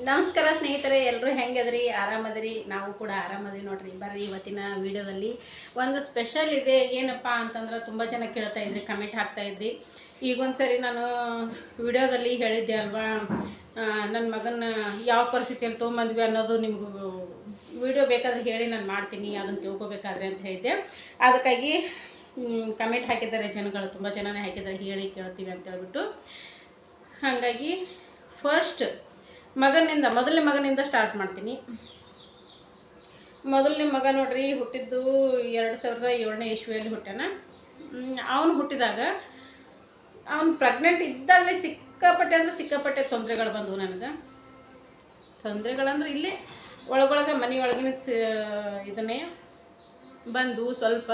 ನಮಸ್ಕಾರ ಸ್ನೇಹಿತರೆ ಎಲ್ಲರೂ ಹೆಂಗದ್ರಿ? ಆರಾಮದ್ರಿ? ನಾವು ಕೂಡ ಆರಾಮದ್ರಿ ನೋಡ್ರಿ. ಬರ್ರಿ ಇವತ್ತಿನ ವಿಡಿಯೋದಲ್ಲಿ. ಒಂದು ಸ್ಪೆಷಲ್ ಇದೆ. ಏನಪ್ಪ ಅಂತಂದ್ರೆ ತುಂಬ ಜನ ಕೇಳ್ತಾ ಇದ್ರಿ ಕಮೆಂಟ್ ಹಾಕ್ತಾ ಇದ್ರಿ. ಈಗೊಂದ್ಸರಿ ನಾನು ವಿಡಿಯೋದಲ್ಲಿ ಹೇಳಿದ್ದೆ ಅಲ್ವಾ? ನನ್ನ ಮಗನ ಯಾವ ಪರಿಸ್ಥಿತಿಯಲ್ಲಿ ತೊಗೊಂಬಂದ್ವಿ ಅನ್ನೋದು ನಿಮಗೂ ವಿಡಿಯೋ ಬೇಕಾದ್ರೆ ಹೇಳಿ ನಾನು ಮಾಡ್ತೀನಿ, ಅದನ್ನು ತಿಳ್ಕೊಬೇಕಾದ್ರೆ ಅಂತ ಹೇಳಿದ್ದೆ. ಅದಕ್ಕಾಗಿ ಕಮೆಂಟ್ ಹಾಕಿದ್ದಾರೆ ಜನಗಳು. ತುಂಬ ಜನನೇ ಹಾಕಿದ್ದಾರೆ. ಹೇಳಿ ಕೇಳ್ತೀವಿ ಅಂತ ಹೇಳ್ಬಿಟ್ಟು. ಹಾಗಾಗಿ ಫಸ್ಟ್ ಮಗನಿಂದ, ಮೊದಲನೇ ಮಗನಿಂದ ಸ್ಟಾರ್ಟ್ ಮಾಡ್ತೀನಿ. ಮೊದಲನೇ ಮಗ ನೋಡ್ರಿ, ಹುಟ್ಟಿದ್ದು ಎರಡು ಸಾವಿರದ ಏಳನೇ ಇಸ್ವಿಯಲ್ಲಿ ಹುಟ್ಟ್ಯಾನ. ಅವನು ಹುಟ್ಟಿದಾಗ, ಅವನು ಪ್ರೆಗ್ನೆಂಟ್ ಇದ್ದಾಗಲೇ ಸಿಕ್ಕಾಪಟ್ಟೆ ಅಂದ್ರೆ ಸಿಕ್ಕಾಪಟ್ಟೆ ತೊಂದರೆಗಳು ಬಂದವು ನನಗೆ. ತೊಂದರೆಗಳಂದ್ರೆ ಇಲ್ಲಿ ಒಳಗೊಳಗೆ ಮನೆ ಒಳಗಿನ ಸ, ಇದನ್ನೇ ಬಂದು ಸ್ವಲ್ಪ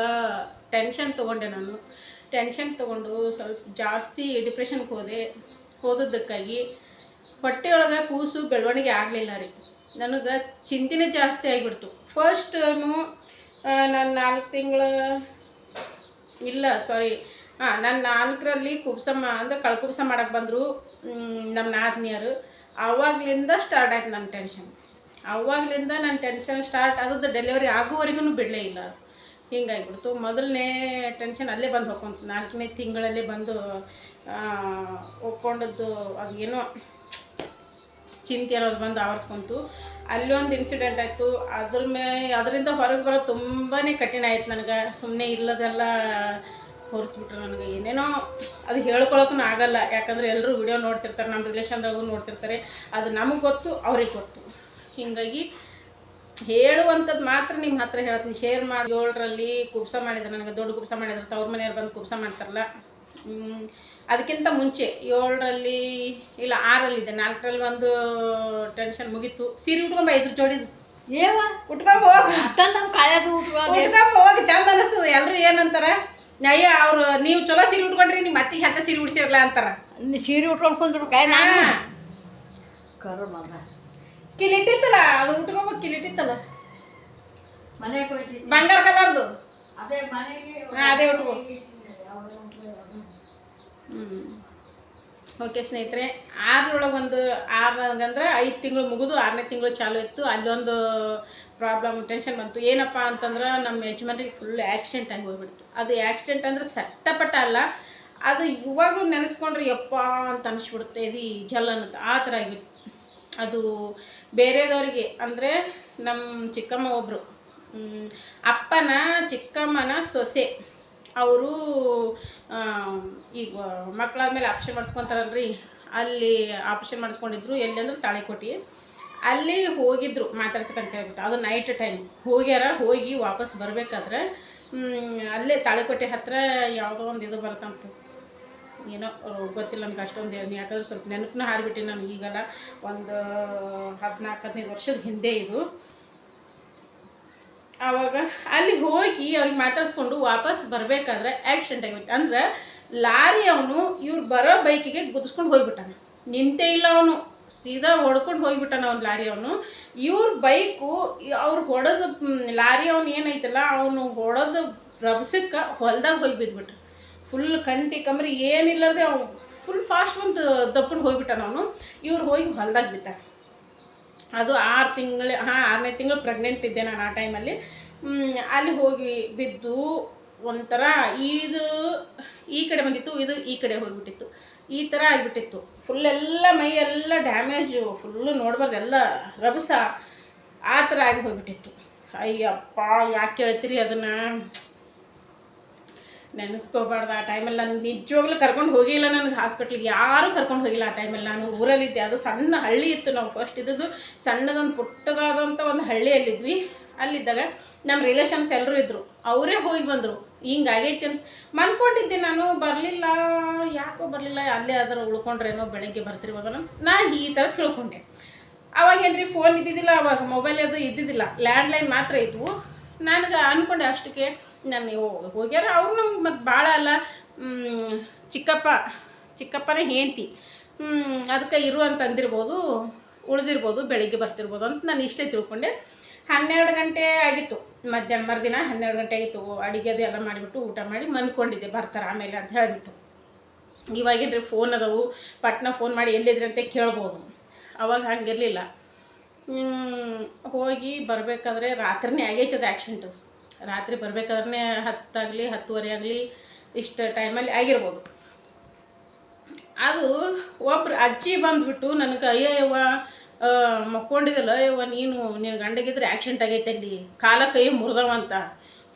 ಟೆನ್ಷನ್ ತೊಗೊಂಡೆ ನಾನು. ಟೆನ್ಷನ್ ತೊಗೊಂಡು ಸ್ವಲ್ಪ ಜಾಸ್ತಿ ಡಿಪ್ರೆಷನ್ಗೆ ಹೋದೆ. ಹೋದದ್ದಕ್ಕಾಗಿ ಹೊಟ್ಟೆಯೊಳಗೆ ಕೂಸು ಬೆಳವಣಿಗೆ ಆಗಲಿಲ್ಲ ರೀ. ನನಗೆ ಚಿಂತೆ ಜಾಸ್ತಿ ಆಗಿಬಿಡ್ತು. ಫಸ್ಟ್ ಟೈಮು ನಾನು ನಾಲ್ಕು ತಿಂಗಳ, ಇಲ್ಲ ಸಾರಿ ಹಾಂ ನಾನು ನಾಲ್ಕರಲ್ಲಿ ಕುಬ್ಸಮ್ಮ ಅಂದ್ರೆ ಕಳ್ಕುಬ್ಸ ಮಾಡಕ್ಕೆ ಬಂದರು ನಮ್ಮ ನಾದ್ನಿಯರು. ಆವಾಗಲಿಂದ ಸ್ಟಾರ್ಟ್ ಆಯ್ತು ನನ್ನ ಟೆನ್ಷನ್ ಆವಾಗಲಿಂದ ನನ್ನ ಟೆನ್ಷನ್ ಸ್ಟಾರ್ಟ್ ಆದದ್ದು ಡೆಲಿವರಿ ಆಗುವವರೆಗೂ ಬಿಡಲೇ ಇಲ್ಲ. ಹಿಂಗಾಗಿಬಿಡ್ತು. ಮೊದಲನೇ ಟೆನ್ಷನ್ ಅಲ್ಲೇ ಬಂದು ಹೋಗ್ಕೊಂತು ನಾಲ್ಕನೇ ತಿಂಗಳಲ್ಲೇ ಬಂದು ಒಪ್ಕೊಂಡದ್ದು ಏನೋ ಚಿಂತೆ ಅನ್ನೋದು ಬಂದು ಆವರಿಸ್ಕೊಂತು. ಅಲ್ಲಿ ಒಂದು ಇನ್ಸಿಡೆಂಟ್ ಆಯಿತು. ಅದ್ರ ಮೇ, ಅದರಿಂದ ಹೊರಗೆ ಬರೋದು ತುಂಬಾ ಕಠಿಣ ಆಯ್ತು ನನಗೆ. ಸುಮ್ಮನೆ ಇಲ್ಲದೆಲ್ಲ ಹೊರಿಸ್ಬಿಟ್ರು ನನಗೆ. ಏನೇನೋ ಅದು ಹೇಳ್ಕೊಳಕ್ಕೂ ಆಗಲ್ಲ. ಯಾಕಂದರೆ ಎಲ್ಲರೂ ವಿಡಿಯೋ ನೋಡ್ತಿರ್ತಾರೆ ನಮ್ಮ ರಿಲೇಷನ್ದಾಗೂ ನೋಡ್ತಿರ್ತಾರೆ. ಅದು ನಮಗೆ ಗೊತ್ತು, ಅವ್ರಿಗೆ ಗೊತ್ತು. ಹೀಗಾಗಿ ಹೇಳುವಂಥದ್ದು ಮಾತ್ರ ನಿಮ್ಮ ಹತ್ರ ಹೇಳ್ತೀನಿ ಶೇರ್ ಮಾಡಿ, ಏಳರಲ್ಲಿ ಕುಬ್ಸ ಮಾಡಿದ್ರು. ನನಗೆ ದೊಡ್ಡ ಕುಬ್ಸ ಮಾಡಿದ್ರು. ತವ್ರ ಮನೆಯವ್ರು ಬಂದು ಕುಬ್ಸ ಮಾಡ್ತಾರಲ್ಲ. ಅದಕ್ಕಿಂತ ಮುಂಚೆ ಏಳರಲ್ಲಿ ಇಲ್ಲ ಆರಲ್ಲಿದೆ ನಾಲ್ಕರಲ್ಲಿ ಒಂದು ಟೆನ್ಷನ್ ಮುಗೀತು. ಸೀರೆ ಉಟ್ಕೊಂಬ ಇದ್ರ ಜೋಡಿದು. ಏವ? ಉಟ್ಕೊಂಬ ಹೋಗಿ. ನಮ್ಮ ಕಾಯದು ಉಟ್ಕೊಂಡು ಉಟ್ಕೊಂಬ ಹೋಗಿ ಚಂದ ಅನಿಸ್ತದೆ. ಎಲ್ಲರೂ ಏನಂತಾರ ಅಯ್ಯ ಅವ್ರು ನೀವು ಚಲೋ ಸೀರೆ ಉಟ್ಕೊಂಡ್ರಿ ನಿಮ್ಮ ಅತ್ತಿಗೆ ಹತ್ತ ಸೀರೆ ಉಡ್ಸಿರಲ್ಲ ಅಂತಾರ. ಸೀರೆ ಉಟ್ಕೊಂಡು ಕುಂದ್ರು ಕೈ ಮಗ ಕಿಲಿಟ್ಟಿತ್ತಲ್ಲ ಅದು ಉಟ್ಕೊಂಬ ಕಿಲಿಟ್ಟಿತ್ತಲ್ಲ. ಮನೆಗೆ ಹೋಯ್ತಿ ಬಂಗಾರ ಕಲರ್ದು. ಅದೇ ಮನೆಗೆ ಅದೇ ಉಟ್ಕೋ. ಓಕೆ ಸ್ನೇಹಿತರೆ, ಆರರೊಳಗೆ ಒಂದು ಆರಂಗಂದ್ರೆ ಐದು ತಿಂಗಳು ಮುಗಿದು ಆರನೇ ತಿಂಗಳು ಚಾಲು ಇತ್ತು. ಅಲ್ಲೊಂದು ಪ್ರಾಬ್ಲಮ್ ಟೆನ್ಷನ್ ಬಂತು. ಏನಪ್ಪ ಅಂತಂದ್ರೆ ನಮ್ಮ ಯಜಮಾನ್ರಿಗೆ ಫುಲ್ ಆಕ್ಸಿಡೆಂಟ್ ಆಗಿ ಹೋಗ್ಬಿಡ್ತು. ಅದು ಆಕ್ಸಿಡೆಂಟ್ ಅಂದ್ರೆ ಸಟ್ಟಪಟ್ಟ ಅಲ್ಲ, ಅದು ಇವಾಗಲೂ ನೆನೆಸ್ಕೊಂಡ್ರೆ ಯಪ್ಪ ಅಂತ ಅನಿಸ್ಬಿಡುತ್ತೆ. ಇದು ಜಲ್ ಅನ್ನೋದು. ಆ ಥರ ಆಗಿತ್ತು ಅದು ಬೇರೆದವ್ರಿಗೆ, ಅಂದರೆ ನಮ್ಮ ಚಿಕ್ಕಮ್ಮ ಒಬ್ಬರು ಅಪ್ಪನ ಚಿಕ್ಕಮ್ಮನ ಸೊಸೆ. ಅವರು ಈಗ ಮಕ್ಕಳಾದ್ಮೇಲೆ ಆಪ್ಷನ್ ಮಾಡಿಸ್ಕೊತಾರಲ್ರಿ. ಅಲ್ಲಿ ಆಪ್ಷನ್ ಮಾಡಿಸ್ಕೊಂಡಿದ್ರು, ಎಲ್ಲಿ ಅಂದ್ರೆ ತಾಳಿಕೋಟಿ. ಅಲ್ಲಿ ಹೋಗಿದ್ರು, ಮಾತಾಡ್ಸಕ್ಕಂತ ಹೇಳ್ಬಿಟ್ಟು. ಅದು ನೈಟ್ ಟೈಮ್ ಹೋಗ್ಯಾರ ಹೋಗಿ ವಾಪಸ್ ಬರಬೇಕಾದ್ರೆ ಅಲ್ಲೇ ತಾಳಿಕೋಟೆ ಹತ್ರ ಯಾವುದೋ ಒಂದು ಇದು ಬರುತ್ತಂತ ಏನೋ, ಗೊತ್ತಿಲ್ಲ ನನಗೆ ಅಷ್ಟೊಂದು ಏನು, ಯಾಕಂದ್ರೆ ಸ್ವಲ್ಪ ನೆನಪನ್ನ ಹಾರಿಬಿಟ್ಟು ನಾನು ಈಗಲ್ಲ. ಒಂದು ಹದಿನಾಲ್ಕು, ಹದಿನೈದು ವರ್ಷದ ಹಿಂದೆ ಇದು. ಆವಾಗ ಅಲ್ಲಿ ಹೋಗಿ ಅವ್ರಿಗೆ ಮಾತಾಡಿಸ್ಕೊಂಡು ವಾಪಸ್ ಬರಬೇಕಾದ್ರೆ ಆ್ಯಕ್ಸಿಡೆಂಟ್ ಆಗಿಬಿಟ್ಟು ಅಂದ್ರೆ ಲಾರಿ ಅವನು ಇವ್ರು ಬರೋ ಬೈಕಿಗೆ ಗುದಿಸ್ಕೊಂಡು ಹೋಗಿಬಿಟ್ಟಾನೆ. ನಿಂತೇ ಇಲ್ಲ ಅವನು. ಸೀದಾ ಹೊಡ್ಕೊಂಡು ಹೋಗ್ಬಿಟ್ಟಾನ ಅವ್ನು ಲಾರಿ ಅವನು. ಇವ್ರ ಬೈಕು ಅವ್ರು ಹೊಡೆದು ಲಾರಿ ಅವನು ಏನೈತಲ್ಲ, ಅವನು ಹೊಡೆದು ರಭಸಕ್ಕೆ ಹೊಲ್ದಾಗ ಹೋಗಿ ಬಿದ್ದುಬಿಟ್ರು ಫುಲ್ ಕಂಟಿ ಕಮ್ರಿ ಏನಿಲ್ಲದೆ ಅವನು ಫುಲ್ ಫಾಸ್ಟ್ ಬಂದು ದಬ್ಕೊಂಡು ಹೋಗ್ಬಿಟ್ಟಾನ ಅವನು. ಇವ್ರು ಹೋಗಿ ಹೊಲ್ದಾಗ ಬಿಟ್ಟಾರ ಅದು ಆರು ತಿಂಗಳು, ಹಾಂ, ಆರನೇ ತಿಂಗಳು ಪ್ರೆಗ್ನೆಂಟ್ ಇದ್ದೆ ನಾನು ಆ ಟೈಮಲ್ಲಿ ಅಲ್ಲಿ. ಹೋಗಿ ಬಿದ್ದು ಒಂಥರ ಇದು ಈ ಕಡೆ ಬಂದಿತ್ತು, ಇದು ಈ ಕಡೆ ಹೋಗಿಬಿಟ್ಟಿತ್ತು. ಈ ಥರ ಆಗಿಬಿಟ್ಟಿತ್ತು. ಫುಲ್ ಎಲ್ಲ ಮೈ ಎಲ್ಲ ಡ್ಯಾಮೇಜು ಫುಲ್ಲು ನೋಡ್ಬಾರ್ದು, ಎಲ್ಲ ರಭಸ ಆ ಥರ ಆಗಿ ಹೋಗಿಬಿಟ್ಟಿತ್ತು. ಅಯ್ಯಪ್ಪ, ಯಾಕೆ ಹೇಳ್ತೀರಿ ಅದನ್ನು? ನೆನೆಸ್ಕೋಬಾರ್ದು. ಆ ಟೈಮಲ್ಲಿ ನಾನು ನಿಜವಾಗ್ಲೂ ಕರ್ಕೊಂಡು ಹೋಗಿಲ್ಲ ನನಗೆ ಹಾಸ್ಪಿಟ್ಲಿಗೆ ಯಾರೂ ಕರ್ಕೊಂಡು ಹೋಗಿಲ್ಲ ಆ ಟೈಮಲ್ಲಿ ನಾನು ಊರಲ್ಲಿದ್ದೆ. ಅದು ಸಣ್ಣ ಹಳ್ಳಿ ಇತ್ತು ನಾವು ಫಸ್ಟ್ ಇದ್ದದ್ದು. ಸಣ್ಣದೊಂದು ಪುಟ್ಟದಾದಂಥ ಒಂದು ಹಳ್ಳಿಯಲ್ಲಿದ್ವಿ. ಅಲ್ಲಿದ್ದಾಗ ನಮ್ಮ ರಿಲೇಷನ್ಸ್ ಎಲ್ಲರೂ ಇದ್ದರು ಅವರೇ ಹೋಗಿ ಬಂದರು. ಹಿಂಗಾಗೈತೆ ಅಂತ. ಮನ್ಕೊಂಡಿದ್ದೆ ನಾನು. ಬರಲಿಲ್ಲ. ಯಾಕೋ ಬರಲಿಲ್ಲ. ಅಲ್ಲೇ ಆದ್ರೆ ಉಳ್ಕೊಂಡ್ರೇನೋ ಬೆಳಗ್ಗೆ ಬರ್ತಿರ್ಬೋದ ನಾನು ಈ ಥರ ತಿಳ್ಕೊಂಡೆ. ಅವಾಗ ರೀ ಫೋನ್ ಇದ್ದಿದ್ದಿಲ್ಲ. ಅವಾಗ ಮೊಬೈಲ್ ಅದು ಇದ್ದಿದ್ದಿಲ್ಲ. ಲ್ಯಾಂಡ್ಲೈನ್ ಮಾತ್ರ ಇದ್ವು. ನನಗೆ ಅಂದ್ಕೊಂಡೆ ಅಷ್ಟಕ್ಕೆ. ನಾನು ಹೋಗ್ಯಾರ, ಅವ್ರು ನಮ್ಗೆ ಮತ್ತು ಭಾಳ ಅಲ್ಲ ಚಿಕ್ಕಪ್ಪ, ಚಿಕ್ಕಪ್ಪನೇ ಹೇಂತಿ ಅದಕ್ಕೆ ಇರು ಅಂತ ಅಂದಿರ್ಬೋದು, ಉಳಿದಿರ್ಬೋದು, ಬೆಳಿಗ್ಗೆ ಬರ್ತಿರ್ಬೋದು ಅಂತ ನಾನು ಇಷ್ಟೇ ತಿಳ್ಕೊಂಡೆ. ಹನ್ನೆರಡು ಗಂಟೆ ಆಗಿತ್ತು, ಮಧ್ಯಾಹ್ನ, ಮರುದಿನ ಹನ್ನೆರಡು ಗಂಟೆ ಆಗಿತ್ತು. ಅಡುಗೆ ಎಲ್ಲ ಮಾಡಿಬಿಟ್ಟು ಊಟ ಮಾಡಿ ಮನ್ಕೊಂಡಿದ್ದೆ, ಬರ್ತಾರೆ ಆಮೇಲೆ ಅಂತ ಹೇಳಿಬಿಟ್ಟು. ಇವಾಗೇನ್ರಿ ಫೋನ್ ಅದಾವು, ಪಟ್ನ ಫೋನ್ ಮಾಡಿ ಎಲ್ಲಿದ್ರಿ ಅಂತ ಕೇಳ್ಬೋದು. ಅವಾಗ ಹಂಗಿರಲಿಲ್ಲ. ಹೋಗಿ ಬರಬೇಕಾದ್ರೆ ರಾತ್ರಿನೇ ಆಗೈತದ ಆ್ಯಕ್ಸಿಡೆಂಟು ರಾತ್ರಿ ಬರಬೇಕಾದ್ರೆ ಹತ್ತಾಗಲಿ, ಹತ್ತುವರೆ ಆಗಲಿ, ಇಷ್ಟು ಟೈಮಲ್ಲಿ ಆಗಿರ್ಬೋದು. ಅದು ಒಬ್ರು ಅಜ್ಜಿ ಬಂದುಬಿಟ್ಟು ನನಗೆ ಅಯ್ಯವ್ವ ಮಕ್ಕೊಂಡಿದ್ದಲ್ಲ ಅಯ್ಯವ್ವ, ನೀನು, ನಿನ್ನ ಗಂಡಗಿದ್ರೆ ಆ್ಯಕ್ಸಿಡೆಂಟ್ ಆಗೈತೆ ಅಲ್ಲಿ ಕಾಲ ಕೈ ಮುರಿದವ ಅಂತ.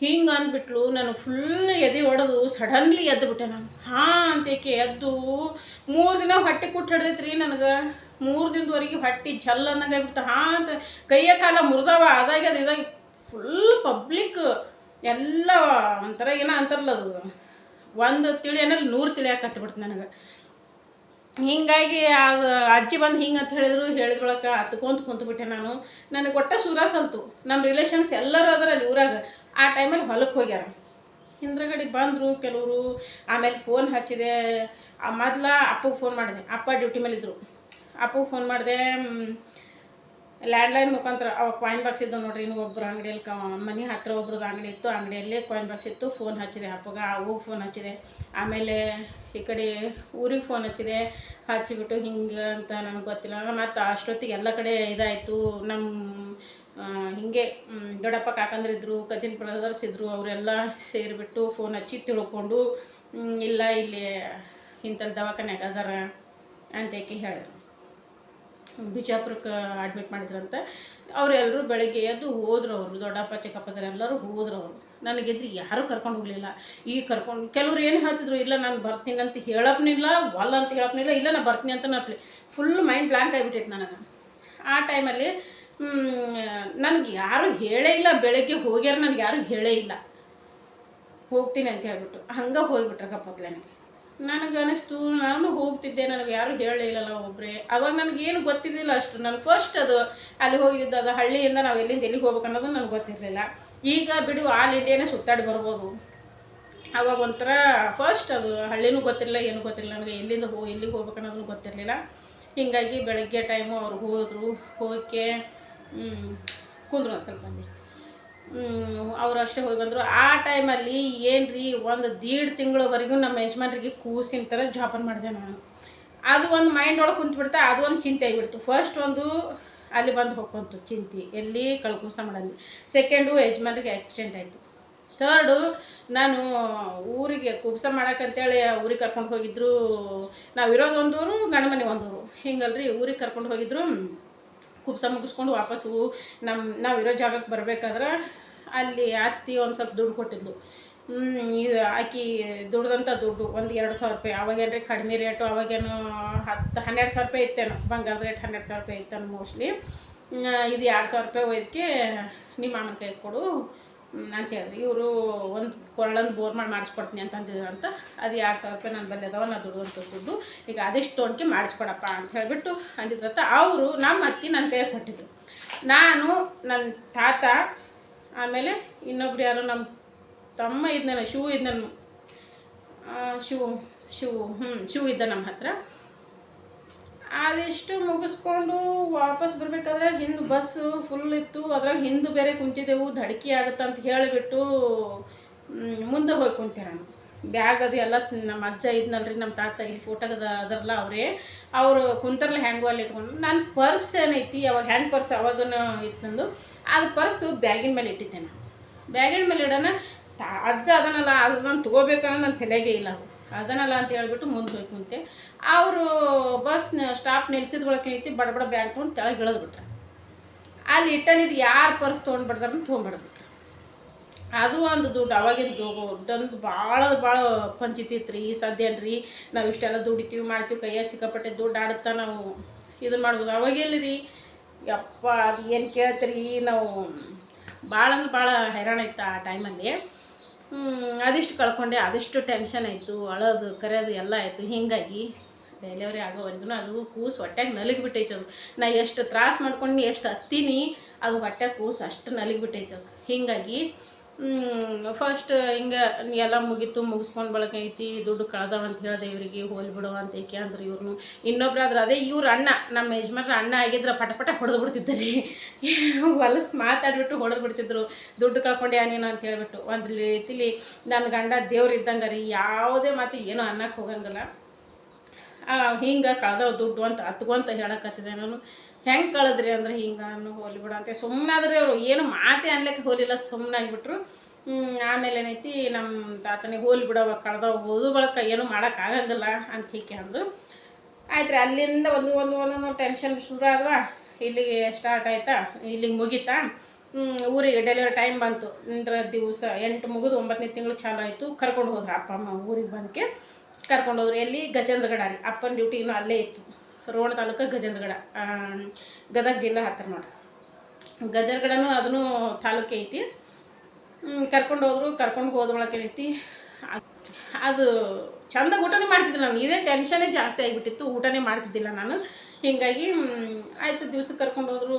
ಹಿಂಗೆ ಅಂದ್ಬಿಟ್ಲು, ನಾನು ಫುಲ್ ಎದೆ ಹೊಡೆದು ಸಡನ್ಲಿ ಎದ್ದು ಬಿಟ್ಟೆ ನಾನು. ಹಾಂ ಅಂತೇಕೆ ಎದ್ದು ಮೂರು ದಿನ ಹೊಟ್ಟೆ ಕುಟ್ಟು ಹಿಡ್ದೈತ್ರಿ ನನಗೆ. ಮೂರು ದಿನದವರೆಗೆ ಹೊಟ್ಟಿ ಛಲ್ ಅನ್ನಂಗೆ ಆಗ್ಬಿಡ್ತು. ಹಾಂ ಅಂತ ಕೈಯ ಕಾಲ ಮುರಿದವ ಅದು ಇದಾಗ ಫುಲ್ ಪಬ್ಲಿಕ್ ಎಲ್ಲ ಒಂಥರ ಏನೋ ಅಂತಾರಲ್ಲ ಅದು. ಒಂದು ತಿಳಿ ಏನಲ್ಲಿ ನೂರು ತಿಳಿಯಾಕತ್ಬಿಡ್ತು ನನಗೆ. ಹೀಗಾಗಿ ಅದು ಅಜ್ಜಿ ಬಂದು ಹಿಂಗೆ ಅಂತ ಹೇಳಿದ್ರು ಹೇಳಿದ್ರೊಳಕ್ಕೆ ಹತ್ಕೊಂತ ಕುಂತ್ಬಿಟ್ಟೆ ನಾನು. ನನಗೆ ಒಟ್ಟ ಸುರಾಸಲ್ತು ನಮ್ಮ ರಿಲೇಷನ್ಸ್ ಎಲ್ಲರೂ ಅದರ ಅಲ್ಲಿ ಊರಾಗ. ಆ ಟೈಮಲ್ಲಿ ಹೊಲಕ್ಕೆ ಹೋಗ್ಯಾರ. ಹಿಂದ್ರಗಡೆ ಬಂದರು ಕೆಲವರು. ಆಮೇಲೆ ಫೋನ್ ಹಚ್ಚಿದೆ. ಮೊದ್ಲ ಅಪ್ಪಗೆ ಫೋನ್ ಮಾಡಿದೆ. ಅಪ್ಪ ಡ್ಯೂಟಿ ಮೇಲೆ ಅಪ್ಪಗೆ ಫೋನ್ ಮಾಡಿದೆ ಲ್ಯಾಂಡ್ಲೈನ್ ಮುಖಾಂತರ ಅವಾಗ ಕಾಯಿನ್ ಬಾಕ್ಸ್ ಇದ್ದವು ನೋಡ್ರಿ, ಇನ್ನು ಒಬ್ಬರು ಅಂಗಡಿಯಲ್ಲಿ ಕ, ಮನೆ ಹತ್ತಿರ ಒಬ್ರದ್ದು ಅಂಗಡಿ ಇತ್ತು, ಅಂಗಡಿಯಲ್ಲಿ ಕಾಯಿನ್ ಬಾಕ್ಸ್ ಇತ್ತು ಫೋನ್ ಹಚ್ಚಿದೆ ಅಪ್ಪಗ ಅವ್ಗೆ ಫೋನ್ ಹಚ್ಚಿದೆ. ಆಮೇಲೆ ಈ ಕಡೆ ಊರಿಗೆ ಫೋನ್ ಹಚ್ಚಿದೆ, ಹಚ್ಚಿಬಿಟ್ಟು ಹಿಂಗೆ ಅಂತ ನನಗೆ ಗೊತ್ತಿಲ್ಲ. ಮತ್ತು ಅಷ್ಟೊತ್ತಿಗೆ ಎಲ್ಲ ಕಡೆ ಇದಾಯಿತು. ನಮ್ಮ ಹಿಂಗೆ ದೊಡ್ಡಪ್ಪ ಕಾಕಂದ್ರಿದ್ರು ಕಜಿನ್ ಬ್ರದರ್ಸ್ ಇದ್ದರು ಅವರೆಲ್ಲ ಸೇರಿಬಿಟ್ಟು ಫೋನ್ ಹಚ್ಚಿ ತಿಳ್ಕೊಂಡು ಇಲ್ಲ, ಇಲ್ಲಿ ಇಂಥಲ್ಲಿ ದವಾಖಾನೆ ಅದಾರ ಅಂತೇಕೆ ಹೇಳಿದ್ರು. ಬಿಜಾಪುರಕ್ಕೆ ಅಡ್ಮಿಟ್ ಮಾಡಿದ್ರಂತೆ. ಅವರೆಲ್ಲರೂ ಬೆಳಗ್ಗೆ ಎದ್ದು ಹೋದ್ರು ಅವರು, ದೊಡ್ಡಪ್ಪ ಚಿಕ್ಕಪ್ಪದರ ಎಲ್ಲರೂ ಹೋದ್ರು ಅವರು. ನನಗೆದ್ರಿ ಯಾರೂ ಕರ್ಕೊಂಡು ಹೋಗಲಿಲ್ಲ. ಈಗ ಕರ್ಕೊಂಡು, ಕೆಲವ್ರು ಏನು ಹೇಳ್ತಿದ್ರು, ಇಲ್ಲ ನಾನು ಬರ್ತೀನಿ ಅಂತ ಹೇಳಪ್ನಿಲ್ಲ ಒಲ್ಲ ಅಂತ ಹೇಳಪ್ನಿಲ್ಲ, ಇಲ್ಲ ನಾನು ಬರ್ತೀನಿ ಅಂತ ನಾನು ಫುಲ್ ಮೈಂಡ್ ಬ್ಲ್ಯಾಂಕ್ ಆಗಿಬಿಟ್ಟೈತೆ ನನಗೆ. ಆ ಟೈಮಲ್ಲಿ ನನಗೆ ಯಾರೂ ಹೇಳೇ ಇಲ್ಲ, ಬೆಳಗ್ಗೆ ಹೋಗ್ಯಾರ ನನಗೆ ಯಾರು ಹೇಳೇ ಇಲ್ಲ. ಹೋಗ್ತೀನಿ ಅಂತ ಹೇಳ್ಬಿಟ್ಟು, ಹಂಗೆ ಹೋಗ್ಬಿಟ್ರೆ ಕಪ್ಪತ್ಲೇನೆ ನನಗೆ ಅನಿಸ್ತು ನಾನು ಹೋಗ್ತಿದ್ದೆ. ನನಗೆ ಯಾರು ಹೇಳಲಿಲ್ಲ ನಾವು ಒಬ್ಬರೇ ಅವಾಗ ನನಗೇನು ಗೊತ್ತಿದ್ದಿಲ್ಲ ಅಷ್ಟು. ನಾನು ಫಸ್ಟ್ ಅದು ಅಲ್ಲಿ ಹೋಗಿದ್ದು ಅದು ಹಳ್ಳಿಯಿಂದ ನಾವು ಎಲ್ಲಿಂದ ಎಲ್ಲಿಗೆ ಹೋಗ್ಬೇಕು ಅನ್ನೋದು ನನಗೆ ಗೊತ್ತಿರಲಿಲ್ಲ. ಈಗ ಬಿಡು ಆಲ್ ಇಂಡಿಯಾನೇ ಸುತ್ತಾಡಿ ಬರ್ಬೋದು. ಅವಾಗ ಒಂಥರ ಫಸ್ಟ್ ಅದು ಹಳ್ಳಿನೂ ಗೊತ್ತಿರಲಿಲ್ಲ, ಏನೂ ಗೊತ್ತಿರಲಿಲ್ಲ. ನನಗೆ ಎಲ್ಲಿಂದ ಹೋ, ಎಲ್ಲಿಗೆ ಹೋಗ್ಬೇಕು ಅನ್ನೋದು ಗೊತ್ತಿರಲಿಲ್ಲ. ಹೀಗಾಗಿ ಬೆಳಗ್ಗೆ ಟೈಮು ಅವ್ರು ಹೋದರು. ಹೋಗಕ್ಕೆ ಕುಂದ್ರು ಸ್ವಲ್ಪ ಮಂದಿ. ಅವ್ರು ಅಷ್ಟೇ ಹೋಗಿ ಬಂದರು. ಆ ಟೈಮಲ್ಲಿ ಏನು ರೀ ಒಂದು ದೀಡ್ ತಿಂಗಳವರೆಗೂ ನಮ್ಮ ಯಜಮಾನ್ರಿಗೆ ಕೂಸಿನ ಥರ ಜಾಪನ್ ಮಾಡಿದೆ ನಾನು. ಅದು ಒಂದು ಮೈಂಡ್ ಒಳಗೆ ಕುಂತ್ಬಿಡ್ತಾ, ಅದು ಒಂದು ಚಿಂತೆ ಆಗಿಬಿಡ್ತು. ಫಸ್ಟ್ ಒಂದು ಅಲ್ಲಿ ಬಂದು ಹೋಗ್ಕೊಂತು ಚಿಂತೆ. ಎಲ್ಲಿ ಕಳ್ಕೂಸ ಮಾಡಲ್ಲಿ ಸೆಕೆಂಡು ಯಜಮಾನ್ರಿಗೆ ಆಕ್ಸಿಡೆಂಟ್ ಆಯಿತು. ಥರ್ಡು ನಾನು ಊರಿಗೆ ಕುಬ್ಸ ಮಾಡೋಕ್ಕಂತೇಳಿ ಊರಿಗೆ ಕರ್ಕೊಂಡು ಹೋಗಿದ್ರು. ನಾವು ಇರೋದು ಒಂದೂರು ಗಂಡ ಮನೆ ಒಂದೂರು ಹಿಂಗಲ್ರಿ, ಊರಿಗೆ ಕರ್ಕೊಂಡು ಹೋಗಿದ್ರು. ಕುಬ್ಸ ಮುಗಿಸ್ಕೊಂಡು ವಾಪಸ್ಸು ನಮ್ಮ ನಾವು ಇರೋ ಜಾಗಕ್ಕೆ ಬರಬೇಕಾದ್ರೆ ಅಲ್ಲಿ ಅತ್ತಿ ಒಂದು ಸ್ವಲ್ಪ ದುಡ್ಡು ಕೊಟ್ಟಿದ್ಲು. ಇದು ಆಕಿ ದುಡ್ದಂಥ ದುಡ್ಡು, ಒಂದು ಎರಡು ಸಾವಿರ ರೂಪಾಯಿ. ಅವಾಗೇನ್ರಿ ಕಡಿಮೆ ರೇಟು, ಅವಾಗೇನು ಹತ್ತು, ಹನ್ನೆರಡು ಸಾವಿರ ರೂಪಾಯಿ ಇತ್ತೇನು. ಬಂಗಾರದ ರೇಟ್ ಹನ್ನೆರಡು ಸಾವಿರ ರೂಪಾಯಿ ಇತ್ತೇನು ಮೋಸ್ಟ್ಲಿ ಇದು ಎರಡು ಸಾವಿರ ರೂಪಾಯಿ ಒಯ್ದಕ್ಕೆ ನಿಮ್ಮ ಮಾಮನ ಕೈಗೆ ಕೊಡು. ಅಂತ ಹೇಳಿದ್ರು. ಇವರು ಒಂದು ಕೊರಳನ್ನು ಬೋರ್ ಮಾಡಿ ಮಾಡಿಸ್ಕೊಡ್ತೀನಿ ಅಂತ ಅಂತಿದ್ರು ಅಂತ. ಅದು ಎರಡು ಸಾವಿರ ರೂಪಾಯಿ ನನ್ನ ಬಲ್ಲಿ ಅದಾವ, ನಾ ದುಡ್ದಂಥ ದುಡ್ಡು ಈಗ ಅದೆಷ್ಟು ತೊಗೊಂಡ್ಕೆ ಮಾಡಿಸ್ಕೊಡಪ್ಪ ಅಂತ ಹೇಳಿಬಿಟ್ಟು ಅಂದಿದ್ರಂತ ಅವರು ನಮ್ಮ ಅತ್ತಿ ನನ್ನ ಕೈಗೆ ಕೊಟ್ಟಿದ್ರು. ನಾನು ನನ್ನ ತಾತ, ಆಮೇಲೆ ಇನ್ನೊಬ್ರು ಯಾರೋ ನಮ್ಮ ತಮ್ಮ ಇದ್ನಲ್ಲ ಶೂ ಇದ್ನನು ಶಿವು ಶಿವು ಹ್ಞೂ ಶಿವು ಇದ್ದ ನಮ್ಮ ಹತ್ರ. ಅದಿಷ್ಟು ಮುಗಿಸ್ಕೊಂಡು ವಾಪಸ್ ಬರಬೇಕಾದ್ರೆ ಹಿಂದೆ ಬಸ್ಸು ಫುಲ್ ಇತ್ತು. ಅದ್ರಾಗ ಹಿಂದೆ ಬೇರೆ ಕುಂತಿದ್ದೆವು. ಧಡಕಿ ಆಗುತ್ತೆ ಅಂತ ಹೇಳಿಬಿಟ್ಟು ಮುಂದೆ ಹೋಗಿ ಕುಂತೆ ನಾನು. ಬ್ಯಾಗ್ ಅದು ಎಲ್ಲ ನಮ್ಮ ಅಜ್ಜ ಇದ್ನಲ್ರಿ, ನಮ್ಮ ತಾತ ಇಲ್ಲಿ ಫೋಟೋಗದ ಅದರಲ್ಲ ಅವರೇ. ಅವರು ಕುಂತರ್ಲ ಹ್ಯಾಂಗ್ ಅಲ್ಲಿ ಇಟ್ಕೊಂಡು ನನ್ನ ಪರ್ಸ್ ಏನೈತಿ, ಅವಾಗ ಹ್ಯಾಂಡ್ ಪರ್ಸ್ ಅವಾಗನು ಇತ್ತಂದು ನಂದು. ಅದು ಪರ್ಸು ಬ್ಯಾಗಿನ ಮೇಲೆ ಇಟ್ಟಿದ್ದೆ ನಾನು. ಬ್ಯಾಗಿನ ಮೇಲೆ ಇಡೋಣ, ತಾ ಅಜ್ಜ ಅದನ್ನಲ್ಲ ಅದು ನಾನು ತೊಗೋಬೇಕನ್ನೋ ನನ್ನ ತಲೆಗೆ ಇಲ್ಲ. ಅದು ಅದನ್ನಲ್ಲ ಅಂತ ಹೇಳ್ಬಿಟ್ಟು ಮುಂದೆ ಹೋಗಿ ಕುಂತೆ ಅವರು ಬಸ್ ಸ್ಟಾಪ್ ನಿಲ್ಸಿದ್ಗೊಳಕ್ಕೆ ಐತಿ ಬಡ ಬಡ ಬ್ಯಾಗ್ ತೊಗೊಂಡು ಕೆಳಗೆ ಇಳಿದ್ಬಿಟ್ರೆ ಅಲ್ಲಿ ಇಟ್ಟನಿದ್ದು ಯಾರು ಪರ್ಸ್ ತೊಗೊಂಡು ಬಿಡ್ತಾರ ತೊಗೊಂಡ್ಬಿಡ್ಬಿಟ್ರೆ ಅದು ಒಂದು ದುಡ್ಡು ಅವಾಗಿನ ದೊಡ್ಡೊಂದು ಭಾಳ ಭಾಳ ಪಂಚಿತಿತ್ತು ರೀ ಸದ್ಯನ್ರಿ, ನಾವು ಇಷ್ಟೆಲ್ಲ ದುಡಿತೀವಿ ಮಾಡ್ತೀವಿ, ಕೈಯಾಗ ಸಿಕ್ಕಾಪಟ್ಟೆ ದುಡ್ಡು ಆಡುತ್ತಾ ನಾವು ಇದು ಮಾಡ್ಬೋದು. ಅವಾಗೆಲ್ಲ ರೀ ಯಪ್ಪ, ಅದು ಏನು ಕೇಳ್ತೀರಿ? ನಾವು ಭಾಳ ಅಂದ್ರೆ ಭಾಳ ಹೈರಾಣ ಇತ್ತು ಆ ಟೈಮಲ್ಲಿ ಅದಿಷ್ಟು ಕಳ್ಕೊಂಡೆ, ಅದಿಷ್ಟು ಟೆನ್ಷನ್ ಆಯಿತು, ಅಳೋದು, ಕರೆಯೋದು ಎಲ್ಲ ಆಯಿತು. ಹೀಗಾಗಿ ಡೆಲಿವರಿ ಆಗೋವರೆಗೂ ಅದು ಕೂಸು ಹೊಟ್ಟೆಗೆ ನಲಗಿಬಿಟ್ಟೈತೆ ಅದು. ನಾ ಎಷ್ಟು ತ್ರಾಸ ಮಾಡ್ಕೊಂಡು, ಎಷ್ಟು ಹತ್ತೀನಿ, ಅದು ಹೊಟ್ಟೆ ಕೂಸು ಅಷ್ಟು ನಲಗಿಬಿಟ್ಟೈತೆ ಅದು. ಹೀಗಾಗಿ ಫಸ್ಟ್ ಹಿಂಗೆ ಎಲ್ಲ ಮುಗೀತು, ಮುಗಿಸ್ಕೊಂಡು ಬಳಕ ಐತಿ, ದುಡ್ಡು ಕಳ್ದಾವ ಅಂತ ಹೇಳಿದೆ ಇವರಿಗೆ ಹೋಲ್ ಬಿಡು ಅಂತ ಏಕೆ ಅಂದ್ರೆ ಇವ್ರನ್ನು ಇನ್ನೊಬ್ರಾದ್ರೆ ಅದೇ ಇವ್ರ ಅಣ್ಣ ನಮ್ಮ ಯಜಮಾನ್ರ ಅಣ್ಣ ಆಗಿದ್ರೆ ಪಟ ಹೊಡೆದು ಬಿಡ್ತಿದ್ದಾರೆ ಹೊಲಸು ಮಾತಾಡ್ಬಿಟ್ಟು ಹೊಡೆದು ಬಿಡ್ತಿದ್ರು. ದುಡ್ಡು ಕಳ್ಕೊಂಡೆ ನೀನು ಅಂತ ಹೇಳ್ಬಿಟ್ಟು. ಒಂದು ರೀತಿಲಿ ನನ್ನ ಗಂಡ ದೇವ್ರು ಇದ್ದಂಗೆ ರೀ, ಯಾವುದೇ ಮಾತು ಏನೂ ಅನ್ನಕ್ಕೆ ಹೋಗಂಗಿಲ್ಲ. ಹಿಂಗೆ ಕಳ್ದವ ದುಡ್ಡು ಅಂತ ಹತ್ಕೊಂತ ಹೇಳಕತ್ತಿದೆ ನಾನು. ಹೆಂಗೆ ಕಳೆದ್ರಿ ಅಂದ್ರೆ ಹಿಂಗೆ ಅನ್ನೋ ಹೋಲಿ ಬಿಡ ಅಂತ ಸುಮ್ಮನಾದ್ರೆ ಅವರು ಏನು ಮಾತೆ ಅನ್ಲಿಕ್ಕೆ ಹೋಲಿಲ್ಲ ಸುಮ್ಮನಾಗಿಬಿಟ್ರು ಆಮೇಲೆ ಏನೈತಿ ನಮ್ಮ ತಾತನಿಗೆ ಹೋಲಿ ಬಿಡವ ಕಳ್ದವ ಹೋದು ಬಳಕ, ಏನು ಮಾಡೋಕ್ಕಾಗಂಗಿಲ್ಲ ಅಂತ ಹೀಗೆ ಅಂದರು ಆಯ್ತು ರೀ ಅಲ್ಲಿಂದ ಒಂದು ಒಂದು, ಒಂದೊಂದು ಟೆನ್ಷನ್ ಶುರು ಆದ್ವಾ. ಇಲ್ಲಿಗೆ ಸ್ಟಾರ್ಟ್ ಆಯ್ತಾ? ಇಲ್ಲಿಗೆ ಮುಗೀತಾ? ಊರಿಗೆ ಡೆಲಿವರಿ ಟೈಮ್ ಬಂತು. ನಂತರ ದಿವಸ ಎಂಟು ಮುಗಿದು ಒಂಬತ್ತನೇ ತಿಂಗಳು ಚಾಲು ಆಯಿತು. ಕರ್ಕೊಂಡು ಹೋದ್ರು ಅಪ್ಪ, ಅಮ್ಮ ಊರಿಗೆ ಬಂದಕ್ಕೆ ಕರ್ಕೊಂಡು ಹೋದ್ರು. ಎಲ್ಲಿ? ಗಜೇಂದ್ರ ಗಡಾರಿ ಅಪ್ಪನ ಡ್ಯೂಟಿ ಇನ್ನೂ ಅಲ್ಲೇ ಇತ್ತು. ರೋಣ ತಾಲೂಕು ಗಜೇಂದ್ರಗಡ ಗದಗ ಜಿಲ್ಲಾ ಹತ್ತಿರ ನೋಡಿ ಗಜೇಂದ್ರಗಡನೂ ಅದನ್ನು ತಾಲೂಕೆ ಐತಿ. ಕರ್ಕೊಂಡು ಹೋದ್ರು, ಕರ್ಕೊಂಡು ಹೋದ ಒಳಗೆ ಏನೈತಿ ಅದು ಚಂದ ಊಟನೇ ಮಾಡ್ತಿದ್ದಿಲ್ಲ ನಾನು. ಇದೇ ಟೆನ್ಷನೇ ಜಾಸ್ತಿ ಆಗಿಬಿಟ್ಟಿತ್ತು. ಊಟನೇ ಮಾಡ್ತಿದ್ದಿಲ್ಲ ನಾನು. ಹೀಗಾಗಿ ಆಯಿತು ದಿವ್ಸಕ್ಕೆ ಕರ್ಕೊಂಡು ಹೋದ್ರು,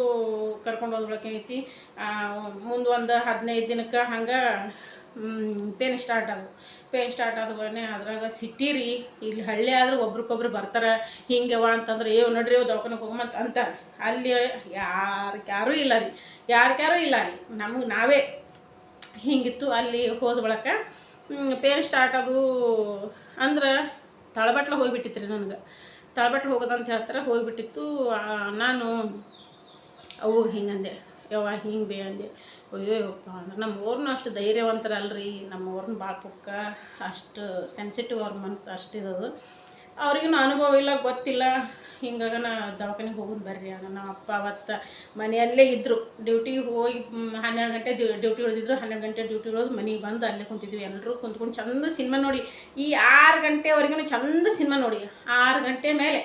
ಕರ್ಕೊಂಡು ಹೋದ್ರೊಳಗೆ ಮುಂದೊಂದು ಮುಂದೆ ಒಂದು ಹದಿನೈದು ದಿನಕ್ಕೆ ಹಂಗೆ ಪೇನ್ ಸ್ಟಾರ್ಟ್ ಆದವು ಪೇನ್ ಸ್ಟಾರ್ಟ್ ಆದವನೇ ಅದ್ರಾಗ ಸಿಟಿ ರೀ ಇಲ್ಲಿ ಹಳ್ಳಿ ಆದ್ರೆ ಒಬ್ರಿಗೊಬ್ರು ಬರ್ತಾರೆ ಹಿಂಗೆವ ಅಂತಂದ್ರೆ ಏವ್ ನಡ್ರಿ ಅವ್ ದವಾಖಾನೆಗೆ ಹೋಗಮಂತ ಅಂತಾರೆ. ಅಲ್ಲಿ ಯಾರು ಇಲ್ಲ ರೀ. ಯಾರ್ಯಾರೂ ಇಲ್ಲ ರೀ. ನಮಗೆ ನಾವೇ ಹಿಂಗಿತ್ತು ಅಲ್ಲಿ ಹೋದ ಬಳಕ ಪೇನ್ ಸ್ಟಾರ್ಟ್ ಅದು ಅಂದ್ರೆ ತಳಬಟ್ಲ ಹೋಗ್ಬಿಟ್ಟಿತ್ತು ರೀ ನನಗೆ. ತಳಬಟ್ಲ ಹೋಗೋದಂತ ಹೇಳ್ತಾರೆ, ಹೋಗಿಬಿಟ್ಟಿತ್ತು. ನಾನು ಅವು ಹಿಂಗಂದೆ. ಯವ್ವ ಹಿಂಗೆ ಬೇ ಅಂದೆ. ಅಯ್ಯೋ ಯಪ್ಪ ಅಂದ್ರೆ ನಮ್ಮ ಊರ್ನ ಅಷ್ಟು ಧೈರ್ಯವಂತರಲ್ಲ ರೀ ನಮ್ಮ ಊರ್ನ ಭಾಳ ಪುಕ್ಕ, ಅಷ್ಟು ಸೆನ್ಸಿಟಿವ್ ಅವ್ರ ಮನಸ್ಸು ಅದು ಅವ್ರಿಗೂ ಅನುಭವ ಇಲ್ಲ, ಗೊತ್ತಿಲ್ಲ. ಹಿಂಗಾಗ ನಾ ದವಾಖಾನೆಗೆ ಹೋಗೋದು ಬರ್ರಿ ನಮ್ಮ ಅಪ್ಪ ಅವತ್ತು ಮನೆಯಲ್ಲೇ ಇದ್ದರು ಡ್ಯೂಟಿಗೆ ಹೋಗಿ ಹನ್ನೆರಡು ಗಂಟೆ ಡ್ಯೂಟಿ ಉಳಿದಿದ್ರು, ಹನ್ನೆರಡು ಗಂಟೆ ಡ್ಯೂಟಿ ಉಳಿದು ಮನೆಗೆ ಬಂದು ಅಲ್ಲೇ ಕುಂತಿದ್ವಿ. ಎಲ್ಲರೂ ಕುಂತ್ಕೊಂಡು ಚಂದ ಸಿನಿಮಾ ನೋಡಿ. ಈ ಆರು ಗಂಟೆವರೆಗೂ ಚಂದ ಸಿನಿಮಾ ನೋಡಿ. ಆರು ಗಂಟೆ ಮೇಲೆ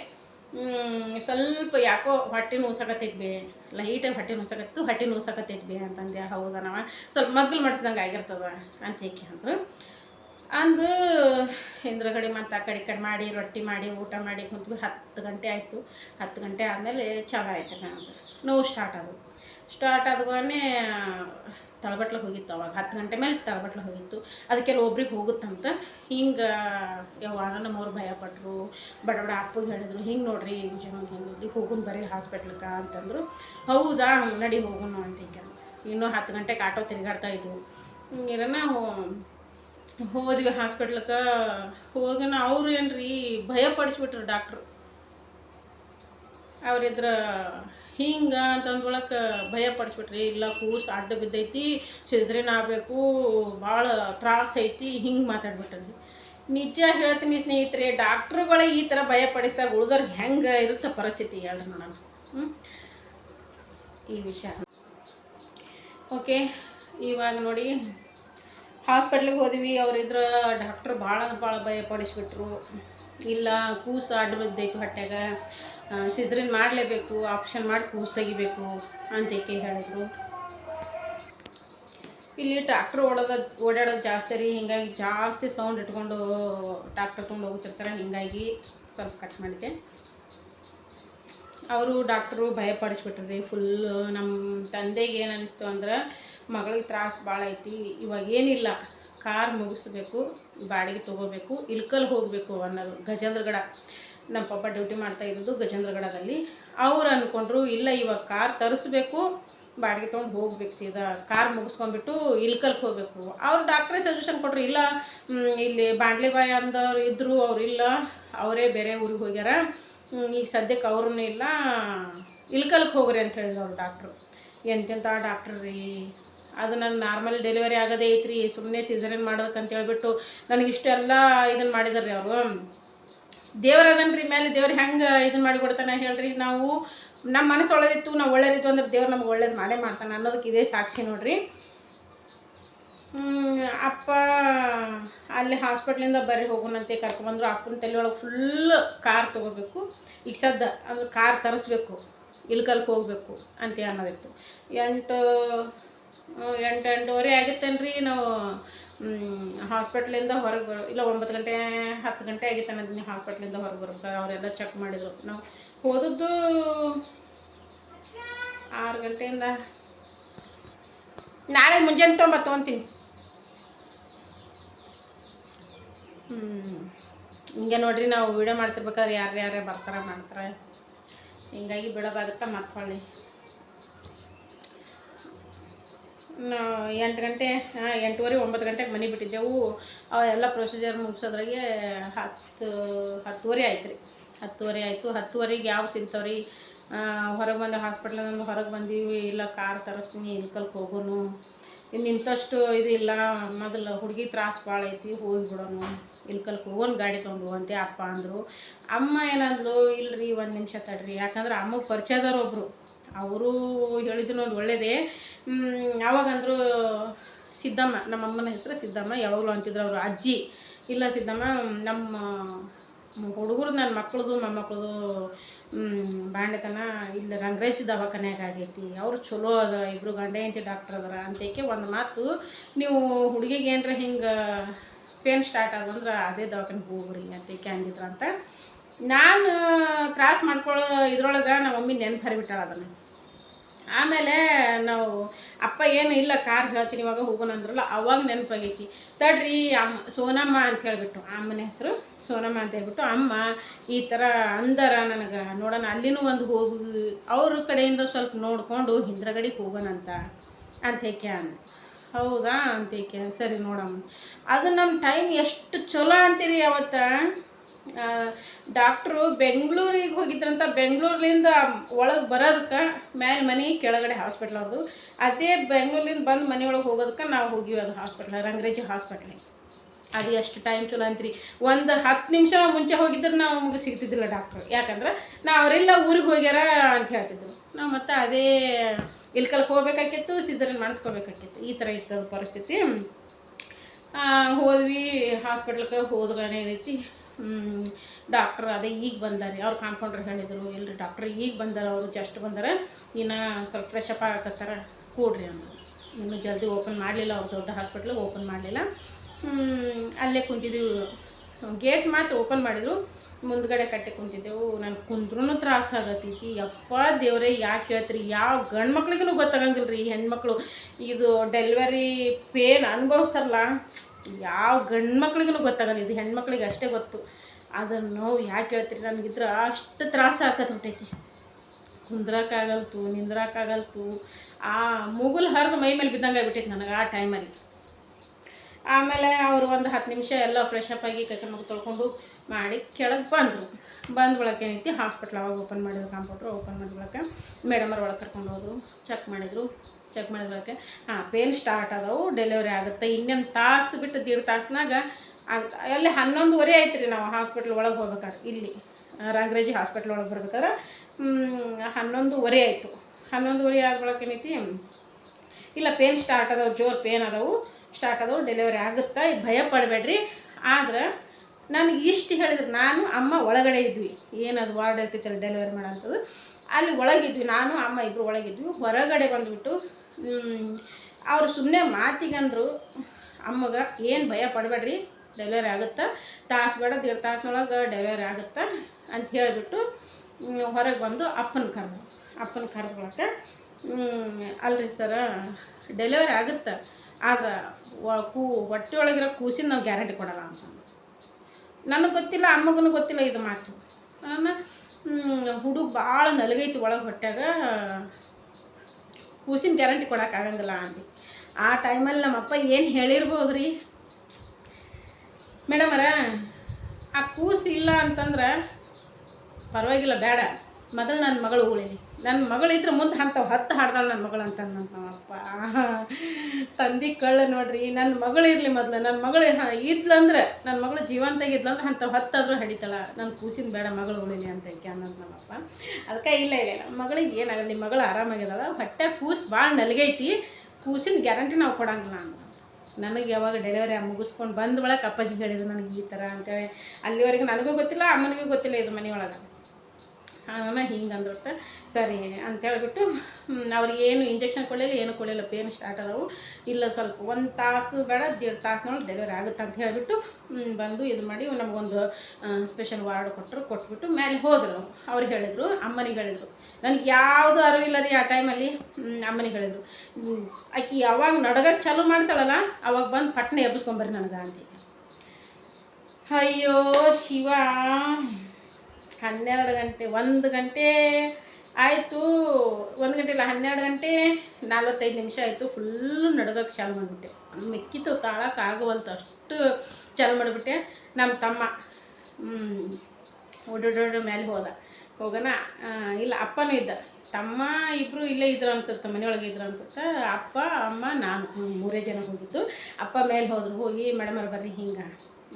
ಸ್ವಲ್ಪ ಯಾಕೋ ಹೊಟ್ಟೆ ನೋಸಕತ್ತೈತಿ ಲೈಟಾಗಿ ಹೊಟ್ಟೆ ನೋಸಕತ್ತು ಹೊಟ್ಟೆ ನೋಸಕತ್ತೈತಿ ಬಿ ಅಂತಂದೆ, ಹೌದಾ ನಾವ? ಸ್ವಲ್ಪ ಮಗ್ಲು ಮಾಡಿಸ್ದಂಗೆ ಆಗಿರ್ತದ ಅಂತ ಏಕೆ ಅಂದರು. ಅಂದು ಹಿಂದ್ರಗಡೆ ಮತ್ತು ಆ ಕಡೆ ಕಡೆ ಮಾಡಿ, ರೊಟ್ಟಿ ಮಾಡಿ, ಊಟ ಮಾಡಿ ಕುಂತ್ವಿ, ಹತ್ತು ಗಂಟೆ ಆಯಿತು. ಹತ್ತು ಗಂಟೆ ಆದಮೇಲೆ ಚಾಲು ಆಯ್ತು ನನಗೆ ನೋವು ಸ್ಟಾರ್ಟ್ ಆದವು ಸ್ಟಾರ್ಟ್ ಆದವಾನೆ ತಳಬಟ್ಲ ಹೋಗಿತ್ತು ಅವಾಗ. ಹತ್ತು ಗಂಟೆ ಮೇಲೆ ತಳಬಟ್ಲ ಹೋಗಿತ್ತು. ಅದಕ್ಕೆ ಒಬ್ರಿಗೆ ಹೋಗುತ್ತಂತ ಹಿಂಗೆ ಯಾವಾಗ ನಮ್ಮವ್ರು ಭಯಪಟ್ಟರು ಬಡ ಬಡ ಅಪ್ಪಗೆ ಹೇಳಿದ್ರು, ಹಿಂಗೆ ನೋಡ್ರಿ ಜನಕ್ಕೆ ಹಿಂಗೆ ಹೋಗುನ್ ಬರ್ರಿ ಹಾಸ್ಪಿಟ್ಲಿಗೆ ಅಂತಂದರು. ಹೌದಾ, ನಡಿ ಹೋಗೋಣ ಅಂತ ಹಿಂಗೆ ಇನ್ನೂ ಹತ್ತು ಗಂಟೆಗೆ ಆಟೋ ತಿರುಗಾಡ್ತಾ ಇದ್ವು. ಹಿಂಗಿರನ ಹೋದ್ವಿ ಹಾಸ್ಪಿಟ್ಲಕ್ಕೆ ಹೋಗೋಣ ಅವ್ರು ಏನು ರೀ ಭಯಪಡಿಸ್ಬಿಟ್ರು ಡಾಕ್ಟ್ರು. ಅವ್ರಿದ್ರ ಹಿಂಗೆ ಅಂತಂದ್ರೊಳಕ್ಕೆ ಭಯ ಪಡಿಸ್ಬಿಟ್ರಿ. ಇಲ್ಲ ಕೂಸು ಅಡ್ಡ ಬಿದ್ದೈತಿ ಸಿಜ್ರಿನ್ ಆಗಬೇಕು, ಭಾಳ ತ್ರಾಸ ಐತಿ, ಹಿಂಗೆ ಮಾತಾಡ್ಬಿಟ್ರಿ. ನಿಜ ಹೇಳ್ತೀನಿ ಸ್ನೇಹಿತರೆ, ಡಾಕ್ಟ್ರುಗಳ ಈ ಥರ ಭಯ ಪಡಿಸಿದಾಗ ಉಳಿದವ್ರು ಹೆಂಗೆ ಇರುತ್ತೆ ಪರಿಸ್ಥಿತಿ ಹೇಳ್ರಿ ಹ್ಞೂ ಈ ವಿಷಯ. ಓಕೆ, ಇವಾಗ ನೋಡಿ. ಹಾಸ್ಪಿಟ್ಲಿಗೆ ಹೋದ್ವಿ, ಅವ್ರಿದ್ರ ಡಾಕ್ಟ್ರ್ ಭಾಳ ಭಾಳ ಭಯ ಪಡಿಸ್ಬಿಟ್ರು. ಇಲ್ಲ, ಕೂಸು ಅಡ್ಡ ಬಿದ್ದೈತು ಹೊಟ್ಟೆಗ ಸಿಜ್ರಿನ್ ಮಾಡಲೇಬೇಕು, ಆಪ್ಷನ್ ಮಾಡಿ ಕೂಸು ತೆಗಿಬೇಕು ಅಂತ ಏಕೆ ಹೇಳಿದ್ರು. ಇಲ್ಲಿ ಟ್ರ್ಯಾಕ್ಟ್ರ್ ಓಡೋದು, ಓಡಾಡೋದು ಜಾಸ್ತಿ ರೀ, ಹೀಗಾಗಿ ಜಾಸ್ತಿ ಸೌಂಡ್ ಇಟ್ಕೊಂಡು ಟ್ರ್ಯಾಕ್ಟರ್ ತೊಗೊಂಡು ಹೋಗ್ತಿರ್ತಾರೆ, ಹೀಗಾಗಿ ಸ್ವಲ್ಪ ಕಟ್ ಮಾಡಿದೆ. ಅವರು ಡಾಕ್ಟ್ರು ಭಯಪಡಿಸ್ಬಿಟ್ರು ರೀ ಫುಲ್ಲು ನಮ್ಮ ತಂದೆಗೆ ಏನು ಅನ್ನಿಸ್ತು ಅಂದ್ರೆ ಮಗಳಿಗೆ ತ್ರಾಸು ಭಾಳ ಐತಿ, ಇವಾಗ ಏನಿಲ್ಲ. ಕಾರ್ ಮುಗಿಸ್ಬೇಕು, ಬಾಡಿಗೆ ತೊಗೋಬೇಕು ಇಲ್ಕಲ್ ಹೋಗಬೇಕು ಅನ್ನೋದು ಗಜೇಂದ್ರಗಡ. ನಮ್ಮ ಪಾಪ ಡ್ಯೂಟಿ ಮಾಡ್ತಾ ಇರೋದು ಗಜೇಂದ್ರಗಡದಲ್ಲಿ. ಅವ್ರು ಅಂದ್ಕೊಂಡ್ರು ಇಲ್ಲ ಇವಾಗ ಕಾರ್ ತರಿಸ್ಬೇಕು, ಬಾಡಿಗೆ ತೊಗೊಂಡು ಹೋಗ್ಬೇಕು ಸೀದಾ. ಕಾರ್ ಮುಗಿಸ್ಕೊಂಡ್ಬಿಟ್ಟು ಇಲ್ಕಲ್ಗೆ ಹೋಗಬೇಕು. ಅವ್ರು ಡಾಕ್ಟ್ರೇ ಸಜೆಷನ್ ಕೊಟ್ಟರು ಇಲ್ಲ ಇಲ್ಲಿ ಬಾಂಡ್ಲಿ ಬಾಯ್ ಅಂದವ್ರು ಇದ್ದರು ಅವ್ರು ಇಲ್ಲ, ಅವರೇ ಬೇರೆ ಊರಿಗೆ ಹೋಗ್ಯಾರ. ಈಗ ಸದ್ಯಕ್ಕೆ ಅವ್ರೂ ಇಲ್ಲ ಇಲ್ಕಲ್ಗೆ ಹೋಗ್ರಿ ಅಂತ ಹೇಳಿದ್ರು ಅವ್ರು ಡಾಕ್ಟ್ರು. ಎಂತೆಂಥ ಡಾಕ್ಟ್ರ್ ರೀ ಅದು ನನ್ನ ನಾರ್ಮಲ್ ಡೆಲಿವರಿ ಆಗೋದೇ ಐತ್ರಿ ಸುಮ್ಮನೆ ಸಿಸರಿನ್ ಮಾಡೋದಕ್ಕಂತ ಹೇಳ್ಬಿಟ್ಟು ನನಗೆ ಇಷ್ಟೆಲ್ಲ ಇದನ್ನು ಮಾಡಿದಾರೆ ಅವರು. ದೇವರದನ್ರಿ ಮೇಲೆ ದೇವ್ರು ಹೆಂಗೆ ಇದನ್ನ ಮಾಡಿ ಕೊಡ್ತಾನೆ ಹೇಳ್ರಿ, ನಾವು ನಮ್ಮ ಮನಸ್ಸು ಒಳ್ಳೇದಿತ್ತು, ನಾವು ಒಳ್ಳೇದಿತ್ತು ಅಂದ್ರೆ ದೇವ್ರು ನಮ್ಗೆ ಒಳ್ಳೇದು ಮಾಡೇ ಮಾಡ್ತಾನೆ ಅನ್ನೋದಕ್ಕೆ ಇದೇ ಸಾಕ್ಷಿ ನೋಡ್ರಿ. ಅಪ್ಪ ಅಲ್ಲಿ ಹಾಸ್ಪಿಟ್ಲಿಂದ ಬರೀ ಹೋಗೋಣಂತೆ ಕರ್ಕೊಂಬಂದ್ರು ಅಪ್ಪನ ತಲೆ ಒಳಗೆ ಫುಲ್ ಕಾರ್ ತೊಗೋಬೇಕು. ಈಗ ಸದ್ದ ಅಂದ್ರೆ ಕಾರ್ ತರಿಸ್ಬೇಕು ಇಲ್ಕಲ್ಗೆ ಹೋಗಬೇಕು ಅಂತ ಅನ್ನೋದಿತ್ತು. ಎಂಟು ಎಂಟು ಎಂಟೂವರೆ ಆಗಿತ್ತೇನ್ರಿ ನಾವು ಹಾಸ್ಪಿಟ್ಲಿಂದ ಹೊರಗೆ ಬರೋ ಇಲ್ಲ ಒಂಬತ್ತು ಗಂಟೆ ಹತ್ತು ಗಂಟೆ ಆಗಿತ್ತು ಅದನ್ನ ಹಾಸ್ಪಿಟ್ಲಿಂದ ಹೊರಗೆ ಬರ್ತಾರೆ ಅವರೆಲ್ಲ ಚೆಕ್ ಮಾಡಿದರು. ನಾವು ಹೋದದ್ದು ಆರು ಗಂಟೆಯಿಂದ. ನಾಳೆ ಮುಂಜಾನೆ ತೊಗೊಂಬ ತೊಗೊತೀನಿ. ಹ್ಞೂ ಹಿಂಗೆ ನೋಡ್ರಿ ನಾವು ವಿಡಿಯೋ ಮಾಡ್ತಿರ್ಬೇಕಾದ್ರೆ ಯಾರು ಯಾರೇ ಬರ್ತಾರೆ ಮಾಡ್ತಾರೆ. ಹಿಂಗಾಗಿ ಬಿಡೋದಾಗುತ್ತೆ ಮತ್ತೆ ಹೊಳ್ಳಿ ನಾವು ಎಂಟು ಗಂಟೆ ಎಂಟೂವರೆ, ಒಂಬತ್ತು ಗಂಟೆಗೆ ಮನೆ ಬಿಟ್ಟಿದ್ದೆವು. ಅವೆಲ್ಲ ಪ್ರೊಸೀಜರ್ ಮುಗಿಸೋದ್ರಾಗೆ ಹತ್ತು, ಹತ್ತುವರೆ ಆಯ್ತು ರೀ ಹತ್ತುವರೆ ಆಯಿತು. ಹತ್ತುವರೆಗೆ ಯಾವ ಸಿಗ್ತಾವ್ರಿ ಹೊರಗೆ ಬಂದು ಹಾಸ್ಪಿಟ್ಲಿಂದ ಹೊರಗೆ ಬಂದೀವಿ. ಇಲ್ಲ ಕಾರ್ ತರಿಸ್ತೀನಿ ಇನ್ಕಲ್ಗೆ ಹೋಗೋನು. ಇನ್ನು ಇಂಥಷ್ಟು ಇದಿಲ್ಲ ಮೊದಲು ಹುಡುಗಿ ತ್ರಾಸು ಭಾಳ ಐತಿ, ಹೋಗಿ ಬಿಡೋನು. ಇಲ್ಕಲ್ಗೆ ಹೋಗೋನು, ಗಾಡಿ ತೊಗೊಂಡು ಅಂತೆ ಅಪ್ಪ ಅಂದರು. ಅಮ್ಮ ಏನಂದ್ಲು ಇಲ್ರಿ, ಒಂದು ನಿಮಿಷ ತಡ್ರಿ. ಯಾಕಂದ್ರೆ ಅಮ್ಮಗೆ ಪರಿಚಯದವ್ರು ಒಬ್ಬರು ಅವರು ಹೇಳಿದ್ರು ಒಂದು ಒಳ್ಳೇದೇ. ಅವಾಗಂದ್ರು ಸಿದ್ದಮ್ಮ, ನಮ್ಮ ಅಮ್ಮನ ಹೆಸರು ಸಿದ್ದಮ್ಮ, ಯಾವಾಗಲೂ ಅಂತಿದ್ರು ಅವರು ಅಜ್ಜಿ. ಇಲ್ಲ ಸಿದ್ದಮ್ಮ, ನಮ್ಮ ಹುಡುಗರು ನನ್ನ ಮಕ್ಕಳದು ಮೊಮ್ಮಕ್ಕಳದು ಬಾಂಡೆತನ ಇಲ್ಲಿ, ರಂಗರೇಜ್ ದವಾಖಾನ್ಯಾಗ ಆಗೈತಿ. ಅವರು ಚಲೋ ಅದ ಇಬ್ಬರು ಗಂಡ ಹೆಂಡತಿ ಡಾಕ್ಟರ್ ಅದಾರ ಅಂತೇಕೆ ಒಂದು ಮಾತು, ನೀವು ಹುಡುಗಿಗೆ ಏನರ ಹಿಂಗೆ ಪೇನ್ ಸ್ಟಾರ್ಟ್ ಆದಂದ್ರೆ ಅದೇ ದವಾಖಾನೆಗೆ ಹೋಗ್ರಿ ಅಂತೇಕೆ ಅಂದಿದ್ರು ಅಂತ ನಾನು ತ್ರಾಸ ಮಾಡ್ಕೊಳ್ಳೋ ಇದ್ರೊಳಗೆ ನಮ್ಮ ಮಮ್ಮಿ ನೆನ್ಪು ಹರಿಬಿಟ್ಟಾಳ ಅದನ್ನು. ಆಮೇಲೆ ನಾವು, ಅಪ್ಪ ಏನು ಇಲ್ಲ, ಕಾರ್ ಹೇಳ್ತೀನಿ, ಇವಾಗ ಹೋಗೋಣ ಅಂದ್ರಲ್ಲ, ಅವಾಗ ನೆನಪಾಗೈತಿ. ತಡ್ರಿ, ಅಮ್ಮ, ಸೋನಮ್ಮ ಅಂತ ಹೇಳಿಬಿಟ್ಟು, ಅಮ್ಮನ ಹೆಸರು ಸೋನಮ್ಮ ಅಂತ ಹೇಳ್ಬಿಟ್ಟು, ಅಮ್ಮ, ಈ ಥರ ಅಂದರ ನನಗೆ, ನೋಡೋಣ, ಅಲ್ಲಿನೂ ಒಂದು ಹೋಗಿ, ಅವ್ರ ಕಡೆಯಿಂದ ಸ್ವಲ್ಪ ನೋಡಿಕೊಂಡು ಹಿಂದ್ರಗಡೆಗೆ ಹೋಗೋಣಂತ, ಅಂತ ಹೇಗೆ ಅಂದ. ಹೌದಾ? ಅಂತ ಅಂತೇಕೆ ಸರಿ ನೋಡಮ್ಮ. ಅದು ನಮ್ಮ ಟೈಮ್ ಎಷ್ಟು ಚಲೋ ಅಂತೀರಿ ಅವತ್ತು? ಡಾಕ್ಟ್ರು ಬೆಂಗಳೂರಿಗೆ ಹೋಗಿದ್ರಂತ ಬೆಂಗಳೂರಿಂದ ಒಳಗೆ ಬರೋದಕ್ಕೆ ಮೇಲೆ ಮನೆ ಕೆಳಗಡೆ ಹಾಸ್ಪಿಟ್ಲ್ ಅವ್ರದ್ದು ಅದೇ ಬೆಂಗಳೂರಿಂದ ಬಂದು ಮನೆಯೊಳಗೆ ಹೋಗೋದಕ್ಕೆ ನಾವು ಹೋಗಿವಿ ಅದು ಹಾಸ್ಪಿಟ್ಲ್ ರಂಗರೇಜಿ ಹಾಸ್ಪಿಟ್ಲಿಗೆ ಅದು ಎಷ್ಟು ಟೈಮ್ ಚಲೋ ಅಂತೀರಿ. ಒಂದು ಹತ್ತು ನಿಮಿಷ ಮುಂಚೆ ಹೋಗಿದ್ರೆ ನಾವು ನಮಗೆ ಸಿಗ್ತಿದ್ದಿಲ್ಲ ಡಾಕ್ಟ್ರು. ಯಾಕಂದ್ರೆ ನಾವು ಅವರೆಲ್ಲ ಊರಿಗೆ ಹೋಗ್ಯಾರ ಅಂತ ಹೇಳ್ತಿದ್ರು. ನಾವು ಮತ್ತೆ ಅದೇ ಇಲ್ಕಲ್ಗೆ ಹೋಗ್ಬೇಕಾಗಿತ್ತು ಸಿದ್ಧರ ಮಾಡಿಸ್ಕೋಬೇಕಾಗಿತ್ತು ಈ ಥರ ಇತ್ತು ಪರಿಸ್ಥಿತಿ. ಹೋದ್ವಿ ಹಾಸ್ಪಿಟ್ಲ್ಗೆ ಹೋದ್ಗಳೇ ಏನೈತಿ ಡಾಕ್ಟ್ರ್ ಅದೇ ಈಗ ಬಂದಾರೆ. ಅವ್ರು ಕಾಂಪೌಂಡ್ರ್ ಹೇಳಿದರು ಇಲ್ಲರಿ ಡಾಕ್ಟ್ರ್ ಈಗ ಬಂದಾರೆ, ಅವರು ಜಸ್ಟ್ ಬಂದಾರೆ. ಇನ್ನು ಸ್ವಲ್ಪ ಫ್ರೆಶ್ ಅಪ್ ಆಗಕತ್ತಾರ, ಕೂಡ್ರಿ ಅಂದರು. ಇನ್ನೂ ಜಲ್ದಿ ಓಪನ್ ಮಾಡಲಿಲ್ಲ, ಅವ್ರು ದೊಡ್ಡ ಹಾಸ್ಪಿಟ್ಲ್ ಓಪನ್ ಮಾಡಲಿಲ್ಲ. ಅಲ್ಲೇ ಕುಂತಿದ್ದೀವಿ ಗೇಟ್ ಮಾತ್ರ ಓಪನ್ ಮಾಡಿದ್ರು. ಮುಂದ್ಗಡೆ ಕಟ್ಟಿ ಕುಂತಿದ್ದೆವು. ನಾನು ಕುಂದ್ರೂ ತ್ರಾಸ ಆಗತ್ತೈತಿ ಯಪ್ಪ ದೇವರೇ, ಯಾಕೆ ಕೇಳ್ತೀರಿ? ಯಾವ ಗಂಡು ಮಕ್ಳಿಗೂ ಗೊತ್ತಾಗಂಗಿಲ್ಲ ರೀ ಹೆಣ್ಮಕ್ಳು, ಇದು ಡೆಲಿವರಿ ಪೇನ್ ಅನುಭವಿಸ್ತಾರಲ್ಲ. ಯಾವ ಗಂಡು ಮಕ್ಳಿಗೂ ಗೊತ್ತಾಗಲ್ಲ, ಇದು ಹೆಣ್ಮಕ್ಳಿಗೆ ಅಷ್ಟೇ ಗೊತ್ತು. ಅದನ್ನು ನೋವು ಯಾಕೆ ಹೇಳ್ತೀರಿ? ನನಗಿದ್ರೆ ಅಷ್ಟು ತ್ರಾಸ ಆಕತ್ ಹೊಟ್ಟೈತಿ ಕುಂದ್ರಕ್ಕಾಗಲ್ತು, ನಿಂದ್ರಕ್ಕಾಗಲ್ತು, ಆ ಮುಗುಲ್ ಹರಿದು ಮೈ ಮೇಲೆ ಬಿದ್ದಂಗೆ ಆಗ್ಬಿಟ್ಟೈತಿ ನನಗೆ ಆ ಟೈಮಲ್ಲಿ. ಆಮೇಲೆ ಅವರು ಒಂದು ಹತ್ತು ನಿಮಿಷ ಎಲ್ಲ ಫ್ರೆಶ್ ಅಪ್ ಆಗಿ ಕೈಕಲ್ ಮುಖ ತೊಳ್ಕೊಂಡು ಮಾಡಿ ಕೆಳಗೆ ಬಂದರು. ಬಂದ ಬಳಕೆ ಏನೈತಿ? ಹಾಸ್ಪಿಟ್ಲ್ ಅವಾಗ ಓಪನ್ ಮಾಡಿದ್ರು ಕಾಂಪೌಂಡ್ರು ಓಪನ್ ಮಾಡಿದ ಬಳಕ ಮೇಡಮರ್ ಒಳಗೆ ಕರ್ಕೊಂಡು ಹೋದರು ಚೆಕ್ ಮಾಡಿದರು. ಚೆಕ್ ಮಾಡಿದ್ರೆ ಬಳಕ, ಹಾಂ ಪೇನ್ ಸ್ಟಾರ್ಟ್ ಆದವು ಡೆಲಿವರಿ ಆಗುತ್ತೆ. ಇನ್ನೊಂದು ತಾಸು ಬಿಟ್ಟು ದೀಡ್ ತಾಸ್ನಾಗ ಅಲ್ಲಿ ಹನ್ನೊಂದುವರೆ ಆಯ್ತು ರೀ ನಾವು ಹಾಸ್ಪಿಟ್ಲ್ ಒಳಗೆ ಹೋಗ್ಬೇಕಾದ್ರೆ, ಇಲ್ಲಿ ರಾಗರಾಜಿ ಹಾಸ್ಪಿಟ್ಲ್ ಒಳಗೆ ಬರ್ಬೇಕಾದ್ರೆ ಹನ್ನೊಂದುವರೆ ಆಯಿತು. ಹನ್ನೊಂದುವರೆ ಆದ ಒಳಗೆ ಏನೈತಿ, ಇಲ್ಲ ಪೇನ್ ಸ್ಟಾರ್ಟ್ ಆದವು, ಜೋರು ಪೇನ್ ಅದಾವು ಸ್ಟಾರ್ಟ್ ಆದವು ಡೆಲಿವರಿ ಆಗುತ್ತಾ? ಭಯ ಪಡಬೇಡ್ರಿ. ಆದ್ರೆ, ನನಗೆ ಇಷ್ಟು ಹೇಳಿದ್ರು, ನಾನು ಅಮ್ಮ ಒಳಗಡೆ ಇದ್ವಿ. ಏನದು ವಾರ್ಡ್ ಇರ್ತೈತಲ್ಲ ಡೆಲಿವರಿ ಮಾಡೋಂಥದ್ದು ಅಲ್ಲಿ ಒಳಗಿದ್ವಿ, ನಾನು, ಅಮ್ಮ ಇಬ್ಬರು ಒಳಗಿದ್ವಿ. ಹೊರಗಡೆ ಬಂದುಬಿಟ್ಟು ಅವ್ರು ಸುಮ್ಮನೆ ಮಾತಿಗಂದ್ರು, ಅಮ್ಮಗೆ ಏನು ಭಯ ಪಡಬೇಡ್ರಿ ಡೆಲಿವರಿ ಆಗುತ್ತಾ? ತಾಸು ಬೇಡ, ದೇಡ್ ತಾಸಿನೊಳಗೆ ಡೆಲಿವರಿ ಆಗುತ್ತಾ? ಅಂತ ಹೇಳಿಬಿಟ್ಟು ಹೊರಗೆ ಬಂದು ಅಪ್ಪನ ಕರೆದು ಅಪ್ಪನ ಕರೆದ್ಕೊಳಕ್ಕೆ ಅಲ್ರಿ ಸರ ಡೆಲಿವರಿ ಆಗುತ್ತೆ? ಆದ್ರೆ ಕೂ ಹೊಟ್ಟೆಯೊಳಗಿರೋ ಕೂಸಿನ ನಾವು ಗ್ಯಾರಂಟಿ ಕೊಡಲ್ಲ ಅಂತ ನನಗೆ ಗೊತ್ತಿಲ್ಲ ಅಮ್ಮಗೂ ಗೊತ್ತಿಲ್ಲ ಇದು ಮಾತು. ಹುಡುಗ ಭಾಳ ನಲಗೈತಿ ಒಳಗೆ ಹೊಟ್ಯಾಗ. ಕೂಸಿನ ಗ್ಯಾರಂಟಿ ಕೊಡೋಕ್ಕಾಗಂಗಿಲ್ಲ ಅಂದು ಆ ಟೈಮಲ್ಲಿ ನಮ್ಮಪ್ಪ ಏನು ಹೇಳಿರ್ಬೋದು ರೀ ಮೇಡಮರ ಆ ಕೂಸು ಇಲ್ಲ ಅಂತಂದ್ರೆ ಪರವಾಗಿಲ್ಲ, ಬೇಡ. ಮೊದಲು ನನ್ನ ಮಗಳು ಉಳಿಲಿ. ನನ್ನ ಮಗಳಿದ್ರೆ ಮುಂದೆ ಅಂಥವು ಹತ್ತು ಹಾಡ್ದಾಳೆ ನನ್ನ ಮಗಳು ಅಂತ ನಮ್ಮಪ್ಪ ತಂದೆ ಕಳ್ಳ ನೋಡ್ರಿ ನನ್ನ ಮಗಳು ಇರಲಿ ಮೊದಲು ನನ್ನ ಮಗಳು ಇದ್ಲಂದ್ರೆ ನನ್ನ ಮಗಳು ಜೀವಂತಾಗಿ ಇದ್ಲಂದ್ರೆ ಅಂಥವು ಹತ್ತಾದರೂ ಹಡಿತಾಳ. ನನ್ನ ಕೂಸಿನ ಬೇಡ ಮಗಳು ಉಳಿಲಿ ಅಂತ ಅನ್ನೋದು ನಮ್ಮಪ್ಪ ಅದಕ್ಕೆ ಇಲ್ಲ ಇಲ್ಲ ಇಲ್ಲ, ಮಗಳಿಗೆ ಏನಾಗಲ್ಲ ನಿಮ್ಮ ಮಗಳು ಆರಾಮಾಗಿದ್ದಾಳ ಹೊಟ್ಟೆ ಕೂಸು ಭಾಳ ನಲಗೈತಿ, ಕೂಸಿನ ಗ್ಯಾರಂಟಿ ನಾವು ಕೊಡಂಗಿಲ್ಲ ಅಂತ ನನಗೆ ಯಾವಾಗ ಡೆಲಿವರಿ ಮುಗಿಸ್ಕೊಂಡು ಬಂದ ಒಳಗೆ ಅಪ್ಪಾಜಿ ಹೇಳಿದ್ರು ನನಗೆ ಈ ಥರ ಅಂತೇಳಿ. ಅಲ್ಲಿವರೆಗೂ ನನಗೂ ಗೊತ್ತಿಲ್ಲ, ಅಮ್ಮನಿಗೂ ಗೊತ್ತಿಲ್ಲ ಇದು ಮನೆಯೊಳಗೆ ನಾನು ಹಿಂಗೆ ಅಂದ್ಬಿಟ್ಟು ಸರಿ ಅಂತ ಹೇಳ್ಬಿಟ್ಟು ಅವ್ರಿಗೆ ಏನು ಇಂಜೆಕ್ಷನ್ ಕೊಡಲಿಲ್ಲ, ಏನು ಕೊಡಲಿಲ್ಲ ಪೇನ್ ಸ್ಟಾರ್ಟ್ ಆದವು. ಇಲ್ಲ ಸ್ವಲ್ಪ ಒಂದು ತಾಸು ಬೇಡ, ದೇಡ್ ತಾಸಿನೊಳಗೆ ಡೆಲಿವರಿ ಆಗುತ್ತೆ ಅಂತ ಹೇಳಿಬಿಟ್ಟು ಬಂದು ಇದು ಮಾಡಿ ನಮಗೊಂದು ಸ್ಪೆಷಲ್ ವಾರ್ಡ್ ಕೊಟ್ಟರು ಕೊಟ್ಬಿಟ್ಟು ಮೇಲೆ ಹೋದರು ಅವ್ರು. ಹೇಳಿದರು, ಅಮ್ಮನಿಗೆ ಹೇಳಿದರು. ನನಗೆ ಯಾವುದು ಅರಿವಿಲ್ಲ ರೀ ಆ ಟೈಮಲ್ಲಿ ಅಮ್ಮನಿಗೆ ಹೇಳಿದರು. ಆಕಿ ಯಾವಾಗ ನಡಗಕ್ಕೆ ಚಾಲೂ ಮಾಡ್ತಾಳಲ್ಲ, ಅವಾಗ ಬಂದು ಪಟ್ನೆ ಎಬ್ಬಿಸ್ಕೊಂಬರ್ರಿ ನನಗೆ ಅಂತ ಅಯ್ಯೋ ಶಿವ. ಹನ್ನೆರಡು ಗಂಟೆ, ಒಂದು ಗಂಟೆ ಆಯಿತು. ಒಂದು ಗಂಟೆ ಇಲ್ಲ ಹನ್ನೆರಡು ಗಂಟೆ, ನಲ್ವತ್ತೈದು ನಿಮಿಷ ಆಯಿತು. ಫುಲ್ಲು ನಡ್ಗಕ್ಕೆ ಚಾಲು ಮಾಡಿಬಿಟ್ಟೆ. ಮೆಕ್ಕಿತು ತಾಳಕ್ಕೆ ಆಗವಲ್ತು ಅಷ್ಟು ಚಾಲು ಮಾಡಿಬಿಟ್ಟೆ. ನಮ್ಮ ತಮ್ಮ ಓಡೋಡೋಡ ಮೇಲೆ ಹೋದ. ಹೋಗೋಣ ಇಲ್ಲ, ಅಪ್ಪನೂ ಇದ್ದ. ತಮ್ಮ ಇಬ್ಬರು ಇಲ್ಲೇ ಇದ್ರು ಅನ್ಸುತ್ತೆ, ಮನೆಯೊಳಗೆ ಇದ್ರು ಅನ್ಸುತ್ತೆ. ಅಪ್ಪ, ಅಮ್ಮ, ನಾನು, ಮೂರೇ ಜನ ಹೋಗಿದ್ದು. ಅಪ್ಪ ಮೇಲೆ ಹೋದರು. ಹೋಗಿ, ಮೇಡಮ್ ಅವ್ರು ಬರ್ರಿ ಹಿಂಗೆ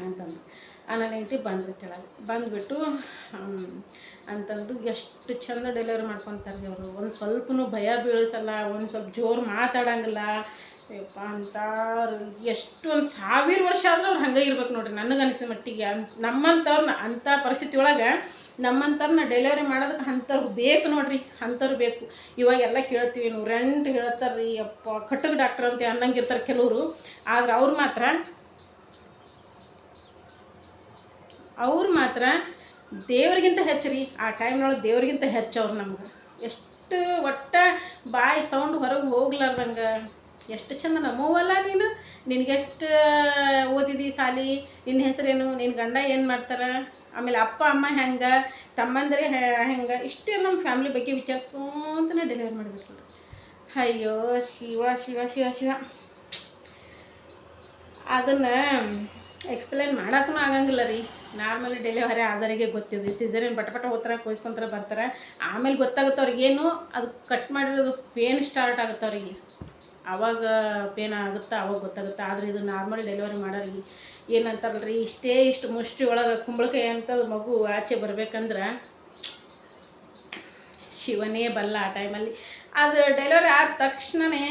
ಅಂತಂದು ನನ್ನ ಹೆಂಡತಿ ಬಂದ್ರು ಕೆಳಗೆ. ಬಂದುಬಿಟ್ಟು ಅಂತಂದು ಎಷ್ಟು ಚಂದ ಡೆಲಿವರಿ ಮಾಡ್ಕೊತಾರೆ ಅವರು ಒಂದು ಸ್ವಲ್ಪನೂ ಭಯ ಬೀಳಿಸಲ್ಲ, ಒಂದು ಸ್ವಲ್ಪ ಜೋರು ಮಾತಾಡಂಗಿಲ್ಲ. ಯಪ್ಪ ಅಂತ ಎಷ್ಟು ಒಂದು ಸಾವಿರ ವರ್ಷ ಆದ್ರೂ ಅವ್ರು ಹಂಗೆ ಇರ್ಬೇಕು ನೋಡ್ರಿ ನನಗೆ ಅನಿಸಿದ ಮಟ್ಟಿಗೆ ನಮ್ಮಂಥವ್ರನ್ನ ಅಂಥ ಪರಿಸ್ಥಿತಿ ಒಳಗೆ ನಮ್ಮಂಥವ್ರನ್ನ ಡೆಲಿವರಿ ಮಾಡೋದಕ್ಕೆ ಅಂಥವ್ರು ಬೇಕು ನೋಡ್ರಿ, ಅಂಥವ್ರು ಬೇಕು. ಇವಾಗೆಲ್ಲ ಕೇಳ್ತೀವಿ, ನೂರೆಂಟು ಹೇಳ್ತಾರೆ ರೀ ಅಪ್ಪ ಕಟ್ಟಕ್ಕೆ ಡಾಕ್ಟರ್ ಅಂತ ಅನ್ನಂಗಿರ್ತಾರೆ ಕೆಲವರು. ಆದ್ರೆ ಅವ್ರು ಮಾತ್ರ ಅವ್ರು ಮಾತ್ರ ದೇವ್ರಿಗಿಂತ ಹೆಚ್ಚು ರೀ. ಆ ಟೈಮ್ನೊಳಗೆ ದೇವ್ರಿಗಿಂತ ಹೆಚ್ಚು ಅವ್ರು ನಮ್ಗೆ. ಎಷ್ಟು ಒಟ್ಟ ಬಾಯಿ ಸೌಂಡ್ ಹೊರಗೆ ಹೋಗ್ಲಾರ್ದಂಗೆ ಎಷ್ಟು ಚಂದ ನಮ್ಮವಲ್ಲ ನೀನು. ನಿನಗೆಷ್ಟು ಓದಿದಿ ಸಾಲಿ ನಿನ್ನ ಹೆಸರೇನು ನಿನ್ನ ಗಂಡ ಏನು ಮಾಡ್ತಾರೆ? ಆಮೇಲೆ ಅಪ್ಪ, ಅಮ್ಮ ಹೆಂಗೆ, ತಮ್ಮಂದ್ರೆ ಹೆಂಗೆ ಇಷ್ಟೇ ನಮ್ಮ ಫ್ಯಾಮ್ಲಿ ಬಗ್ಗೆ ವಿಚಾರಿಸ್ಕೊಂತನೇ ಡೆಲಿವರಿ ಮಾಡಿಬಿಟ್ರು ಅಯ್ಯೋ, ಶಿವ ಶಿವ ಶಿವ ಶಿವ. ಅದನ್ನು ಎಕ್ಸ್ಪ್ಲೇನ್ ಮಾಡೋಕ್ಕೂ ಆಗಂಗಿಲ್ಲ ರೀ. ನಾರ್ಮಲಿ ಡೆಲಿವರಿ ಆದವರಿಗೆ ಗೊತ್ತಿದೆ. ಸಿಸರಿನ್ ಪಟ ಪಟ ಹೋಗ್ತಾರೆ, ಕೊಯ್ಸ್ಕೊಂತಾರೆ, ಬರ್ತಾರೆ. ಆಮೇಲೆ ಗೊತ್ತಾಗುತ್ತೆ ಅವ್ರಿಗೇನು ಅದು ಕಟ್ ಮಾಡಿರೋದು ಪೇನ್ ಸ್ಟಾರ್ಟ್ ಆಗುತ್ತೆ ಅವರಿಗೆ. ಆವಾಗ ಪೇನ್ ಆಗುತ್ತೆ, ಅವಾಗ ಗೊತ್ತಾಗುತ್ತೆ. ಆದರೆ ಇದು ನಾರ್ಮಲ್ ಡೆಲಿವರಿ ಮಾಡೋರಿಗೆ ಏನಂತಾರಲ್ರಿ, ಇಷ್ಟೇ ಇಷ್ಟು ಮುಷ್ಟಿ ಒಳಗೆ ಕುಂಬಳಕಾಯಿ ಅಂತ ಮಗು ಆಚೆ ಬರ್ಬೇಕಂದ್ರೆ ಶಿವನೇ ಬಲ್ಲ ಆ ಟೈಮಲ್ಲಿ ಅದು ಡೆಲಿವರಿ ಆದ ತಕ್ಷಣವೇ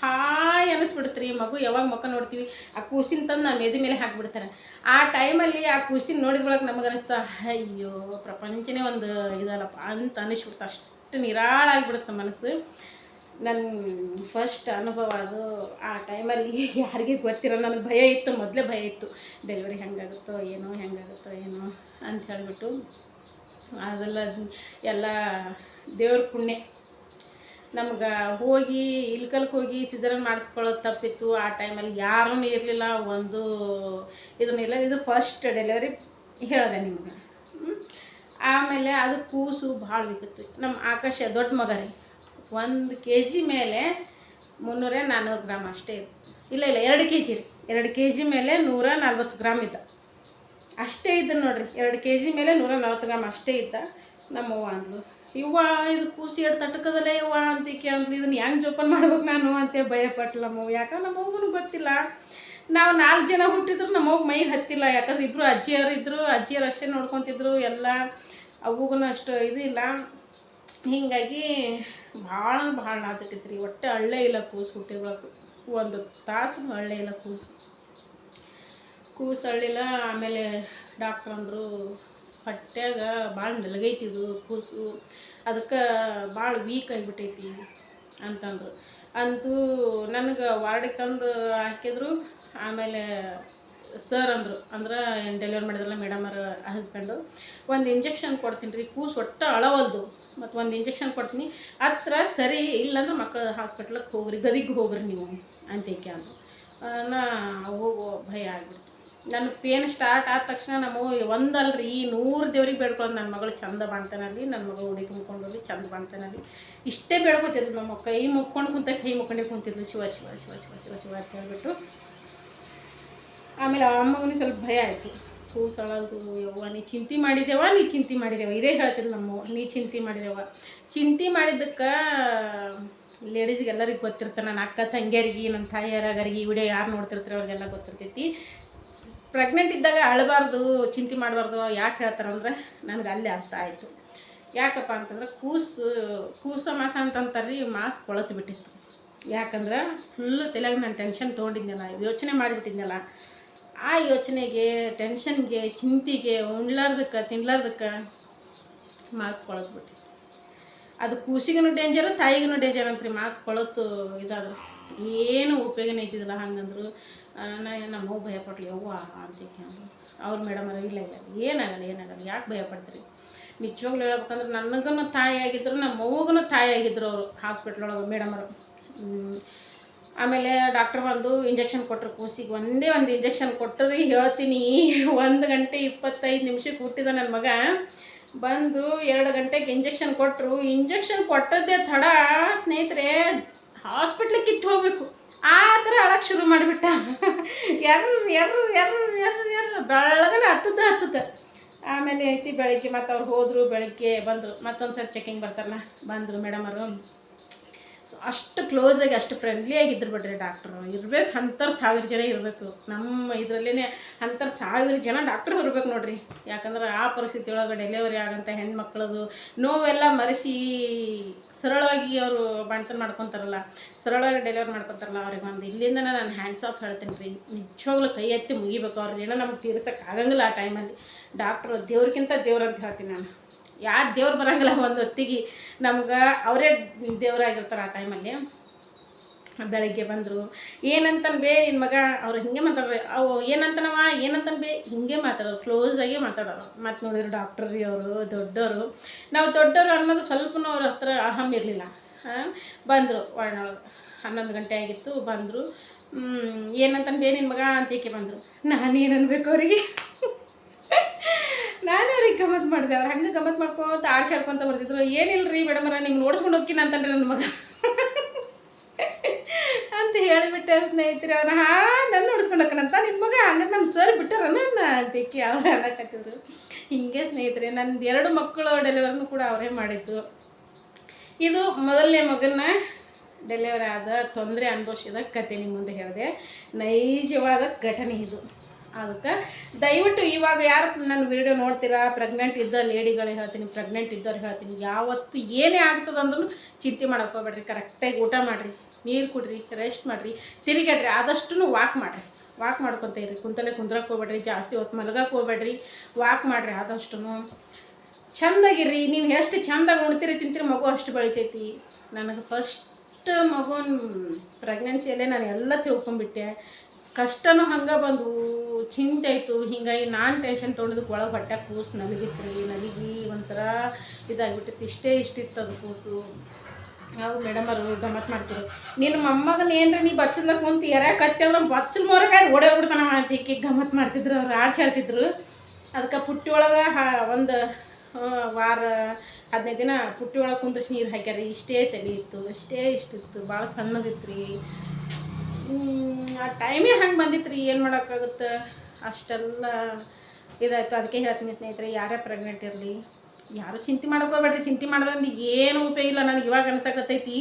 ಹಾಯ್ ಅನ್ನಿಸ್ಬಿಡುತ್ತೆ ಮಗು ಯಾವಾಗ ಮುಖ ನೋಡ್ತೀವಿ, ಆ ಕೂಸಿನ ತಂದು ನಮ್ಮ ಎದೆ ಮೇಲೆ ಹಾಕ್ಬಿಡ್ತಾರೆ ಆ ಟೈಮಲ್ಲಿ ಆ ಕೂಸಿನ ನೋಡಿದ ಬಳಕ ನಮಗೆ ಅನಿಸ್ತಾ, ಅಯ್ಯೋ, ಪ್ರಪಂಚನೇ ಒಂದು ಇದಲ್ಲಪ್ಪ ಅಂತ ಅನಿಸ್ಬಿಡ್ತು. ಅಷ್ಟು ನಿರಾಳ ಆಗಿಬಿಡುತ್ತೆ ಮನಸ್ಸು. ನನ್ನ ಫಸ್ಟ್ ಅನುಭವ ಅದು, ಆ ಟೈಮಲ್ಲಿ ಯಾರಿಗೆ ಗೊತ್ತಿರೋ ನನಗೆ ಭಯ ಇತ್ತು, ಮೊದಲೇ ಭಯ ಇತ್ತು. ಡೆಲಿವರಿ ಹೆಂಗಾಗುತ್ತೋ, ಏನೋ ಹೆಂಗಾಗುತ್ತೋ, ಏನೋ, ಅಂತ ಹೇಳಿಬಿಟ್ಟು, ಅದೆಲ್ಲ, ಎಲ್ಲ ದೇವ್ರ ಪುಣ್ಯ. ನಮ್ಗೆ ಹೋಗಿ ಇಲ್ಕಲ್ಗೆ ಹೋಗಿ ಸಿಜರನ್ ಮಾಡಿಸ್ಕೊಳ್ಳೋದು ತಪ್ಪಿತ್ತು. ಆ ಟೈಮಲ್ಲಿ ಯಾರೂ ಇರಲಿಲ್ಲ. ಒಂದು ಇದನ್ನೆಲ್ಲ ಇದು ಫಸ್ಟ್ ಡೆಲಿವರಿ ಹೇಳಿದೆ ನಿಮ್ಗೆ. ಆಮೇಲೆ ಅದು ಕೂಸು ಭಾಳ ಬಿತ್ತು ನಮ್ಮ ಆಕಾಶ ದೊಡ್ಡ ಮಗ ರೀ. ಒಂದು ಕೆ ಜಿ ಮೇಲೆ ಮುನ್ನೂರ ನಾನ್ನೂರು ಗ್ರಾಮ್ ಅಷ್ಟೇ ಇತ್ತು. ಇಲ್ಲ ಇಲ್ಲ, ಎರಡು ಕೆ ಜಿ ರೀ. ಎರಡು ಕೆ ಜಿ ಮೇಲೆ ನೂರ ನಲ್ವತ್ತು ಗ್ರಾಮ್ ಇದ್ದ. ಅಷ್ಟೇ ಇದ್ದ ನೋಡ್ರಿ. ಎರಡು ಕೆ ಜಿ ಮೇಲೆ ನೂರ ನಲ್ವತ್ತು ಗ್ರಾಮ್ ಅಷ್ಟೇ ಇದ್ದ. ನಮ್ಮವ್ವ ಅಂದ್ಲು. ಇವ್ವ ಇದು ಕೂಸಿ ಎರಡು ತಟಕದಲ್ಲೇ ಇವ್ವ ಅಂತ ಅಂದ್ಲು, ಇದನ್ನ ಹೆಂಗೆ ಜೋಪಾನ ಮಾಡ್ಬೇಕು ನಾನು? ಅಂತೇಳಿ ಭಯಪಟ್ಲು ನಮ್ಮವ್ವ. ಯಾಕಂದ್ರೆ ನಮ್ಮವ್ಗೂ ಗೊತ್ತಿಲ್ಲ. ನಾವು ನಾಲ್ಕು ಜನ ಹುಟ್ಟಿದ್ರು ನಮ್ಮವ್ವ ಮೈ ಹತ್ತಿಲ್ಲ. ಯಾಕಂದ್ರೆ ಇಬ್ಬರು ಅಜ್ಜಿಯರು ಇದ್ದರು ಅಜ್ಜಿಯರು ಅಷ್ಟೇ ನೋಡ್ಕೊತಿದ್ರು, ಎಲ್ಲ ಅವ್ಗೂ ಅಷ್ಟು ಇದು ಇಲ್ಲ. ಹೀಗಾಗಿ ಭಾಳ ಭಾಳ ನಾಚಕೈತಿ ರೀ ಒಟ್ಟೆ ಹಳ್ಳೆ ಇಲ್ಲ ಕೂಸು ಹುಟ್ಟಿಬೇಕು ಒಂದು ತಾಸು ಹಳ್ಳೆ ಇಲ್ಲ ಕೂಸು. ಕೂಸು ಅಳ್ಳಿಲ್ಲ ಆಮೇಲೆ ಡಾಕ್ಟ್ರ್ ಅಂದರು ಹೊಟ್ಯಾಗ ಭಾಳ ನಲಗೈತಿದು ಕೂಸು. ಅದಕ್ಕೆ ಭಾಳ ವೀಕ್ ಆಗಿಬಿಟ್ಟೈತಿ ಅಂತಂದರು. ಅಂತೂ ನನಗೆ ವಾರ್ಡಿಗೆ ತಂದು ಹಾಕಿದ್ರು. ಆಮೇಲೆ ಸರ್ ಅಂದರು. ಅಂದ್ರೆ ಡೆಲಿವರಿ ಮಾಡಿದ್ರಲ್ಲ ಮೇಡಮ್ ಅವ್ರ ಹಸ್ಬೆಂಡು ಒಂದು ಇಂಜೆಕ್ಷನ್ ಕೊಡ್ತೀನಿ ರೀ, ಕೂಸು ಒಟ್ಟು ಅಳವಲ್ದು. ಮತ್ತು ಒಂದು ಇಂಜೆಕ್ಷನ್ ಕೊಡ್ತೀನಿ. ಹತ್ರ ಸರಿ ಇಲ್ಲಾಂದ್ರೆ ಮಕ್ಕಳ ಹಾಸ್ಪಿಟ್ಲಿಗೆ ಹೋಗ್ರಿ, ಗದಿಗೆ ಹೋಗ್ರಿ ನೀವು ಅಂತೇಕೆ ಅಂದರು ನಾ ಹೋಗೋ ಭಯ ಆಗ್ಬಿಡ್ತು. ನನ್ನ ಪೇನ್ ಸ್ಟಾರ್ಟ್ ಆದ ತಕ್ಷಣ ನಮ್ಮ ಒಂದಲ್ರಿ ನೂರು ದೇವ್ರಿಗೆ ಬೇಡ್ಕೊಳ್ಳೋದು ನನ್ನ ಮಗಳು ಚಂದ ಬಾಣ್ತಾನಲ್ಲಿ ನನ್ನ ಮಗಳು ಉಡಿ ತುಂಬ್ಕೊಂಡೋಗಿ ಚಂದ ಬಾಣ್ತಾನಲ್ಲಿ. ಇಷ್ಟೇ ಬೇಡ್ಕೊತಿದ್ರು ನಮ್ಮ ಕೈ ಮುಕ್ಕೊಂಡು ಕುಂತ ಕೈ ಮುಕ್ಕೊಂಡೇ ಕುಂತಿದ್ಲು ಶಿವ ಶಿವ ಶಿವ ಶಿವ ಶಿವ ಶಿವ ಅಂತ ಹೇಳ್ಬಿಟ್ಟು. ಆಮೇಲೆ ಆ ಅಮ್ಮಗೂ ಸ್ವಲ್ಪ ಭಯ ಆಯಿತು. ಕೂಸಳದು ಯವ್ವ, ನೀ ಚಿಂತೆ ಮಾಡಿದೆವ ನೀ ಚಿಂತೆ ಮಾಡಿದೆವ ಇದೇ ಹೇಳ್ತಿದ್ರು ನಮ್ಮ ನೀ ಚಿಂತೆ ಮಾಡಿದೆವ ಚಿಂತೆ ಮಾಡಿದ್ದಕ್ಕೆ ಲೇಡೀಸ್ಗೆಲ್ಲರಿಗೆ ಗೊತ್ತಿರ್ತಾರೆ ನನ್ನ ಅಕ್ಕ ತಂಗಿಯರಿಗೆ, ನನ್ನ ತಾಯಿಯರಾಗರಿಗೆ, ಈ ವಿಡಿಯೋ ಯಾರು ನೋಡ್ತಿರ್ತಾರೆ ಅವ್ರಿಗೆಲ್ಲ ಗೊತ್ತಿರ್ತೈತಿ. ಪ್ರೆಗ್ನೆಂಟ್ ಇದ್ದಾಗ ಅಳಬಾರ್ದು, ಚಿಂತೆ ಮಾಡಬಾರ್ದು, ಯಾಕೆ ಹೇಳ್ತಾರೆ ಅಂದರೆ ನನಗೆ ಅಲ್ಲೇ ಅರ್ಥ ಆಯಿತು. ಯಾಕಪ್ಪ ಅಂತಂದ್ರೆ ಕೂಸು, ಕೂಸ ಮಾಸ ಅಂತಂತಾರೆ ರೀ ಮಾಸ್ ಕೊಳತು ಬಿಟ್ಟಿತ್ತು. ಯಾಕಂದ್ರೆ ಫುಲ್ಲು ತಲೆಯಾಗ ನಾನು ಟೆನ್ಷನ್ ತೊಗೊಂಡಿದ್ದೆನಲ್ಲ ಯೋಚನೆ ಮಾಡಿಬಿಟ್ಟಿದ್ದೆನಲ್ಲ ಆ ಯೋಚನೆಗೆ ಟೆನ್ಷನ್ಗೆ ಚಿಂತೆಗೆ, ಉಣ್ಲಾರ್ದಕ್ಕೆ, ತಿನ್ಲಾರ್ದಕ್ಕೆ ಮಾಸ್ ಕೊಳತು ಬಿಟ್ಟಿತ್ತು. ಅದು ಕೂಸಿಗೂ ಡೇಂಜರು ತಾಯಿಗೂ ಡೇಂಜರ್ ಅಂತ ರೀ ಮಾಸ್ ಕೊಳತು ಇದಾದ್ರೆ. ಏನು ಉಪಯೋಗನೇ ಇದ್ದಿದ್ದಿಲ್ಲ ಹಂಗಂದ್ರು. ನಮ್ಮ ಅವ್ವ ಭಯಪಟ್ಲಿ ಯವ್ವ ಅಂತ ಅವ್ರು ಮೇಡಮ್ ಅವ್ರು, ಇಲ್ಲ ಇಲ್ಲ ಏನಾಗಲ್ಲ ಏನಾಗಲ್ಲ ಯಾಕೆ ಭಯಪಡ್ತೀರಿ ನಿಜವಾಗ್ಲೂ ಹೇಳ್ಬೇಕಂದ್ರೆ ನನಗೂ ತಾಯಿ ಆಗಿದ್ರು, ನಮ್ಮ ಮಗುಗೂ ತಾಯಿ ಆಗಿದ್ದರು ಅವರು ಹಾಸ್ಪಿಟ್ಲ್ ಒಳಗೆ, ಮೇಡಮ್ ಅವರು. ಆಮೇಲೆ ಡಾಕ್ಟ್ರ್ ಬಂದು ಇಂಜೆಕ್ಷನ್ ಕೊಟ್ಟರು ಕೂಸಿಗೆ ಒಂದೇ ಒಂದು ಇಂಜೆಕ್ಷನ್ ಕೊಟ್ಟರು ಹೇಳ್ತೀನಿ, ಒಂದು ಗಂಟೆ ಇಪ್ಪತ್ತೈದು ನಿಮಿಷಕ್ಕೆ ಹುಟ್ಟಿದ ನನ್ನ ಮಗ. ಬಂದು ಎರಡು ಗಂಟೆಗೆ ಇಂಜೆಕ್ಷನ್ ಕೊಟ್ಟರು ಇಂಜೆಕ್ಷನ್ ಕೊಟ್ಟದ್ದೇ ತಡ, ಸ್ನೇಹಿತರೆ ಹಾಸ್ಪಿಟ್ಲಿಗೆ ಕಿತ್ತು ಹೋಗ್ಬೇಕು. ಆ ಥರ ಅಳಕ್ಕೆ ಶುರು ಮಾಡಿಬಿಟ್ಟ. ಎರ್ರ ಎರ್ರ ಎರ್ರ ಎರ್ರ ಎರ್ರ. ಬೆಳಗನೆ ಹತ್ತದ ಹತ್ತದ ಆಮೇಲೆ ಐತಿ ಬೆಳಗ್ಗೆ ಮತ್ತು ಅವ್ರು ಹೋದರು, ಬೆಳಗ್ಗೆ ಬಂದರು. ಮತ್ತೊಂದು ಸರಿ ಚೆಕಿಂಗ್ ಬರ್ತಾರಲ್ಲ, ಬಂದರು ಮೇಡಮ್ ಸೊ ಅಷ್ಟು ಕ್ಲೋಸಾಗಿ ಅಷ್ಟು ಫ್ರೆಂಡ್ಲಿಯಾಗಿ ಇದ್ರು ಬಿಡ್ರಿ ಡಾಕ್ಟ್ರು ಇರ್ಬೇಕು ಅಂಥವ್ರು ಸಾವಿರ ಜನ ಇರಬೇಕು. ನಮ್ಮ ಇದರಲ್ಲೇ ಅಂಥವ್ರು ಸಾವಿರ ಜನ ಡಾಕ್ಟ್ರು ಇರ್ಬೇಕು ನೋಡ್ರಿ. ಯಾಕಂದ್ರೆ ಆ ಪರಿಸ್ಥಿತಿ ಒಳಗೆ ಡೆಲಿವರಿ ಆಗಂಥ ಹೆಣ್ಮಕ್ಳದು ನೋವೆಲ್ಲ ಮರೆಸಿ ಸರಳವಾಗಿ ಅವರು ಬಾಣ್ತನ ಮಾಡ್ಕೊತಾರಲ್ಲ, ಸರಳವಾಗಿ ಡೆಲಿವರಿ ಮಾಡ್ಕೊತಾರಲ್ಲ ಅವ್ರಿಗೆ ಒಂದು. ಇಲ್ಲಿಂದ ನಾನು ಹ್ಯಾಂಡ್ಸ್ ಆಫ್ ಹೇಳ್ತೀನಿ ರೀ. ನಿಜವಾಗ್ಲೂ ಕೈ ಎತ್ತಿ ಮುಗಿಬೇಕು ಅವ್ರಿಗೆ ಏನೋ ನಮ್ಗೆ ತೀರ್ಸೋಕ್ಕಾಗಂಗಿಲ್ಲ ಆ ಟೈಮಲ್ಲಿ ಡಾಕ್ಟ್ರು ದೇವ್ರಿಗಿಂತ ದೇವ್ರು ಅಂತ ಹೇಳ್ತೀನಿ ನಾನು. ಯಾವ ದೇವ್ರು ಬರೋಂಗಿಲ್ಲ ಒಂದು ಹೊತ್ತಿಗೆ ನಮ್ಗೆ ಅವರೇ ದೇವರಾಗಿರ್ತಾರೆ ಆ ಟೈಮಲ್ಲಿ ಬೆಳಗ್ಗೆ ಬಂದರು. ಏನಂತನ್ ಬೇ ನಿನ್ನ ಮಗ, ಅವ್ರು ಹಿಂಗೆ ಮಾತಾಡ್ರಿ. ಅವು ಏನಂತನವ, ಏನಂತನ್ ಬೇ? ಹಿಂಗೆ ಮಾತಾಡೋರು ಕ್ಲೋಸಾಗಿ ಮಾತಾಡೋರು. ಮತ್ತು ನೋಡಿದ್ರು ಡಾಕ್ಟರ್ ರೀ ಅವರು ದೊಡ್ಡವರು ನಾವು ದೊಡ್ಡವರು ಅನ್ನೋದು ಸ್ವಲ್ಪನೂ ಅವ್ರ ಹತ್ರ ಅಹಂ ಇರಲಿಲ್ಲ. ಬಂದರು ಒಳಗೆ ಹನ್ನೊಂದು ಗಂಟೆ ಆಗಿತ್ತು, ಬಂದರು. ಏನಂತನ್ ಬೇ ನಿನ್ನ ಮಗ ಅಂತೇಕೆ ಬಂದರು. ನಾನೇನು ಅನ್ಬೇಕು ಅವರಿಗೆ? ನಾನು ಅವ್ರಿಗೆ ಗಮತ್ ಮಾಡಿದೆ. ಅವ್ರು ಹಂಗೆ ಗಮತ್ ಮಾಡ್ಕೋತ ಆಡ್ಸಿ ಆಡ್ಕೊಂತ ಬರ್ತಿದ್ರು. ಏನಿಲ್ಲ ರೀ ಮೇಡಮರ ನಿಮ್ಗೆ ನೋಡ್ಸ್ಕೊಂಡು ಹೋಗ್ತೀನಿ ಅಂತಂದ್ರೆ ನನ್ನ ಮಗ. ಅಂತ ಹೇಳಿಬಿಟ್ಟೆ ಸ್ನೇಹಿತರೆ ಅವ್ರು. ಹಾಂ ನೋಡಿಸ್ಕೊಂಡು ಹೋಗ್ಕನಂತ ನಿಮ್ಮ ಮಗ ಹಂಗಂತ ನಮ್ಮ ಸರ್ ಬಿಟ್ಟಾರ ನನ್ನ ಅಂತಿಕ್ಕಿ ಅವ್ರು ಅನ್ನಕತ್ತಿದ್ರು. ಹಿಂಗೆ ಸ್ನೇಹಿತರೆ, ನಂದು ಎರಡು ಮಕ್ಕಳು ಡೆಲಿವರಿನೂ ಕೂಡ ಅವರೇ ಮಾಡಿದ್ದು. ಇದು ಮೊದಲನೇ ಮಗನ್ನ ಡೆಲಿವರಿ ಆದ ತೊಂದರೆ ಅನುಭವಿಸಿದ ಕತೆ ನಿಮ್ಮ ಮುಂದೆ ಹೇಳಿದೆ. ನೈಜವಾದ ಘಟನೆ ಇದು. ಅದಕ್ಕೆ ದಯವಿಟ್ಟು ಇವಾಗ ಯಾರು ನನ್ನ ವಿಡಿಯೋ ನೋಡ್ತೀರಾ? ಪ್ರೆಗ್ನೆಂಟ್ ಇದ್ದ ಲೇಡಿಗಳು ಹೇಳ್ತೀನಿ ಪ್ರೆಗ್ನೆಂಟ್ ಇದ್ದವ್ರಿಗೆ ಹೇಳ್ತೀನಿ. ಯಾವತ್ತು ಏನೇ ಆಗ್ತದೆ ಅಂದ್ರೂ ಚಿಂತೆ ಮಾಡ್ಕೋಬೇಡ್ರಿ ಕರೆಕ್ಟಾಗಿ ಊಟ ಮಾಡಿರಿ, ನೀರು ಕುಡ್ರಿ ರೆಸ್ಟ್ ಮಾಡಿರಿ ತಿರುಗಾಡ್ರಿ ಆದಷ್ಟು ವಾಕ್ ಮಾಡಿರಿ. ವಾಕ್ ಮಾಡ್ಕೊತ ಇರಿ ಕುಂತಲ್ಲೇ ಕುಂದ್ರಕ್ಕೆ ಹೋಗ್ಬೇಡ್ರಿ, ಜಾಸ್ತಿ ಹೊತ್ತು ಮಲಗಕ್ಕೆ ಹೋಗ್ಬೇಡ್ರಿ. ವಾಕ್ ಮಾಡಿರಿ ಆದಷ್ಟು ಚಂದಾಗಿರ್ರಿ. ನೀವು ಎಷ್ಟು ಚಂದಾಗಿ ಉಣ್ತೀರಿ, ತಿಂತೀರಿ ಮಗು ಅಷ್ಟು ಬೆಳಿತೈತಿ. ನನಗೆ ಫಸ್ಟ್ ಮಗುನ ಪ್ರೆಗ್ನೆನ್ಸಿಯಲ್ಲೇ ನಾನು ಎಲ್ಲ ತಿಳ್ಕೊಂಬಿಟ್ಟೆ ಕಷ್ಟನೂ ಹಂಗೆ ಬಂದು ಚಿಂತೆ ಆಯಿತು. ಹಿಂಗಾಗಿ ನಾನು ಟೆನ್ಷನ್ ತೊಗೊಂಡಿದ್ದಕ್ಕೆ ಒಳಗೆ ಹೊಟ್ಟೆ ಕೂಸು ನಲಗಿತ್ತು ರೀ ನಲಗಿ ಒಂಥರ ಇದಾಗ್ಬಿಟ್ಟಿತ್ತು. ಇಷ್ಟೇ ಇಷ್ಟಿತ್ತು ಅದು ಕೂಸು. ಅವ್ರು ಮೇಡಮರು ಗಮ್ಮತ್ತು ಮಾಡ್ತಿದ್ರು ನಿನ್ನ ಮೊಮ್ಮಗನ ಏನ್ರಿ, ನೀ ಬಚ್ಚಂದ್ರೆ ಕುಂತು ಯಾರ ಕತ್ತಿ ಅಂದ್ರೆ ಬಚ್ಚಲ ಮೊರಗಾಯಿ ಓಡೇ ಅಂತ ಈಕಿ ಗಮ್ಮತ್ತು ಮಾಡ್ತಿದ್ರು, ಅವ್ರು ಆಡ್ಸಿ ಹೇಳ್ತಿದ್ರು. ಅದಕ್ಕೆ ಪುಟ್ಟಿ ಒಳಗೆ ಒಂದು ವಾರ, ಹದಿನೈದು ದಿನ ಪುಟ್ಟಿ ಒಳಗೆ ಕುಂದ್ರಿಸಿ ನೀರು ಹಾಕ್ಯಾರ. ಇಷ್ಟೇ ತಲೆ ಇತ್ತು, ಇಷ್ಟೇ ಇಷ್ಟಿತ್ತು. ಭಾಳ ಸಣ್ಣದಿತ್ತು ರೀ ಆ ಟೈಮೇ ಹಂಗೆ ಬಂದಿತ್ತು ಏನು ಮಾಡೋಕ್ಕಾಗುತ್ತೆ? ಅಷ್ಟೆಲ್ಲ ಇದಾಯಿತು. ಅದಕ್ಕೆ ಹೇಳ್ತೀನಿ ಸ್ನೇಹಿತರೆ, ಯಾರೇ ಪ್ರೆಗ್ನೆಂಟ್ ಇರಲಿ, ಯಾರು ಚಿಂತೆ ಮಾಡ್ಕೋಬೇಡ್ರಿ. ಚಿಂತೆ ಮಾಡೋದ್ರಿಂದ ಏನು ಉಪಯೋಗ ಇಲ್ಲ. ನನಗೆ ಇವಾಗ ಅನ್ಸಕತ್ತೈತಿ,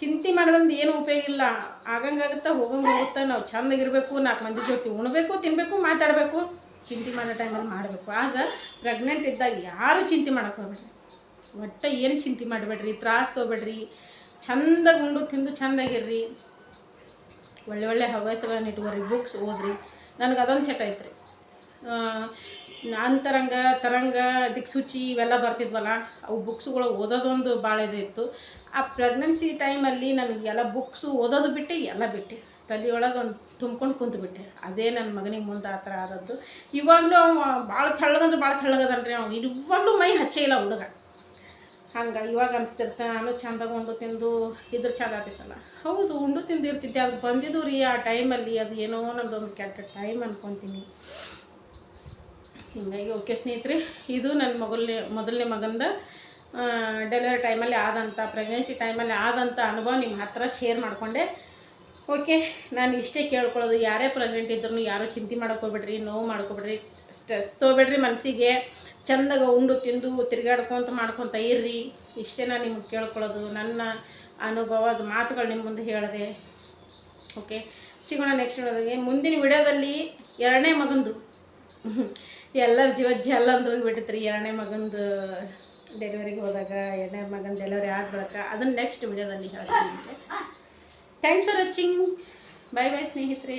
ಚಿಂತೆ ಮಾಡೋದ್ರಿಂದ ಏನು ಉಪಯೋಗ ಇಲ್ಲ. ಆಗಂಗಾಗುತ್ತಾ ಹೋಗಂಗೆ ಹೋಗುತ್ತೆ. ನಾವು ಚೆಂದಾಗಿರಬೇಕು ನಾಲ್ಕು ಮಂದಿ ಜೊತೆ ಉಣಬೇಕು ತಿನ್ನಬೇಕು ಮಾತಾಡಬೇಕು, ಚಿಂತೆ ಮಾಡೋ ಟೈಮಲ್ಲಿ ಮಾಡಬೇಕು. ಆಗ ಪ್ರೆಗ್ನೆಂಟ್ ಇದ್ದಾಗ ಯಾರೂ ಚಿಂತೆ ಮಾಡೋಕೆ ಹೋಗ್ಬೇಡ್ರಿ. ಒಟ್ಟು ಏನು ಚಿಂತೆ ಮಾಡಬೇಡ್ರಿ, ತ್ರಾಸ ತೊಗೊಬೇಡ್ರಿ. ಚಂದಾಗಿ ಉಂಡು, ತಿಂದು ಚಂದಾಗಿರ್ರಿ ಒಳ್ಳೆ ಒಳ್ಳೆ ಹವ್ಯಾಸಗಳನ್ನ ಇಟ್ಕೊರಿ ಬುಕ್ಸ್ ಓದ್ರಿ. ನನಗೆ ಅದೊಂದು ಚಟ ಐತ್ರಿ. ಅಂತರಂಗ ತರಂಗ ದಿಕ್ಸೂಚಿ ಇವೆಲ್ಲ ಬರ್ತಿದ್ವಲ್ಲ, ಅವು ಬುಕ್ಸ್ಗಳು ಓದೋದೊಂದು ಭಾಳ ಇದಿತ್ತು ಆ ಪ್ರೆಗ್ನೆನ್ಸಿ ಟೈಮಲ್ಲಿ ನನಗೆ ಎಲ್ಲ ಬುಕ್ಸು ಓದೋದು ಬಿಟ್ಟು, ಎಲ್ಲ ಬಿಟ್ಟೆ. ತಲೆಯೊಳಗೆ ಒಂದು ತುಂಬ್ಕೊಂಡು ಕುಂತುಬಿಟ್ಟೆ ಅದೇ ನನ್ನ ಮಗನಿಗೆ ಮುಂದೆ ಆ ಥರ ಆದದ್ದು. ಇವಾಗಲೂ ಅವ ಭಾಳ ತಳ್ಳಗಂದ್ರೆ ಭಾಳ ತಳ್ಳಗದನ್ರಿ ಅವ್ನು ಇವಾಗಲೂ ಮೈ ಹಚ್ಚೇ ಇಲ್ಲ ಹುಡುಗ. ಹಂಗೆ ಇವಾಗ ಅನಿಸ್ತಿರ್ತ, ನಾನು ಚಂದಾಗ ಉಂಡು ತಿಂದು ಇದ್ರ ಚಂದ ಆಗ್ತಿತ್ತಲ್ಲ. ಹೌದು, ಉಂಡು ತಿಂದು ಇರ್ತಿದ್ದೆ, ಅದು ಬಂದಿದ್ದು ರೀ ಆ ಟೈಮಲ್ಲಿ ಅದು ಏನೋ ನನ್ನದೊಂದು ಕೆಟ್ಟ ಟೈಮ್ ಅನ್ಕೊತೀನಿ. ಹಿಂಗಾಗಿ ಓಕೆ ಸ್ನೇಹಿತರೆ, ಇದು ನನ್ನ ಮೊದಲನೇ ಮೊದಲನೇ ಮಗಂದ ಡೆಲಿವರಿ ಟೈಮಲ್ಲಿ ಆದಂಥ ಪ್ರೆಗ್ನೆನ್ಸಿ ಟೈಮಲ್ಲಿ ಆದಂಥ ಅನುಭವ ನಿಮ್ಮ ಹತ್ರ ಶೇರ್ ಮಾಡಿಕೊಂಡೆ. ಓಕೆ, ನಾನು ಇಷ್ಟೇ ಕೇಳ್ಕೊಳ್ಳೋದು. ಯಾರೇ ಪ್ರೆಗ್ನೆಂಟ್ ಇದ್ರೂ ಯಾರೂ ಚಿಂತೆ ಮಾಡ್ಕೋಬೇಡ್ರಿ, ನೋವು ಮಾಡ್ಕೊಬೇಡ್ರಿ. ಸ್ಟ್ರೆಸ್ ತೊಗೊಬೇಡ್ರಿ ಮನಸ್ಸಿಗೆ. ಚಂದಾಗ ಉಂಡು ತಿಂದು ತಿರುಗಾಡ್ಕೊಂತ ಮಾಡ್ಕೊತ ಇರ್ರಿ. ಇಷ್ಟೇ ನಾನು ನಿಮ್ಗೆ ಕೇಳ್ಕೊಳ್ಳೋದು. ನನ್ನ ಅನುಭವದ ಮಾತುಗಳು ನಿಮ್ಮ ಮುಂದೆ ಹೇಳಿದೆ. ಓಕೆ, ಸಿಗೋಣ ನೆಕ್ಸ್ಟ್ ವಿಡಿಯೋದಾಗೆ. ಮುಂದಿನ ವಿಡಿಯೋದಲ್ಲಿ ಎರಡನೇ ಮಗಂದು. ಎಲ್ಲರ ಜೀವ ಜಲ್ ಅಂದ್ರೆ ಹೋಗ್ಬಿಟ್ಟಿತ್ತು ರೀ ಎರಡನೇ ಮಗಂದು ಡೆಲಿವರಿಗೆ ಹೋದಾಗ, ಎರಡನೇ ಮಗನ ಡೆಲಿವರಿ ಆದ ಬಳಿಕ. ಅದನ್ನು ನೆಕ್ಸ್ಟ್ ವಿಡಿಯೋದಲ್ಲಿ ಹೇಳ್ತೀನಿ. Thanks for watching bye bye ಸ್ನೇಹಿತರೆ.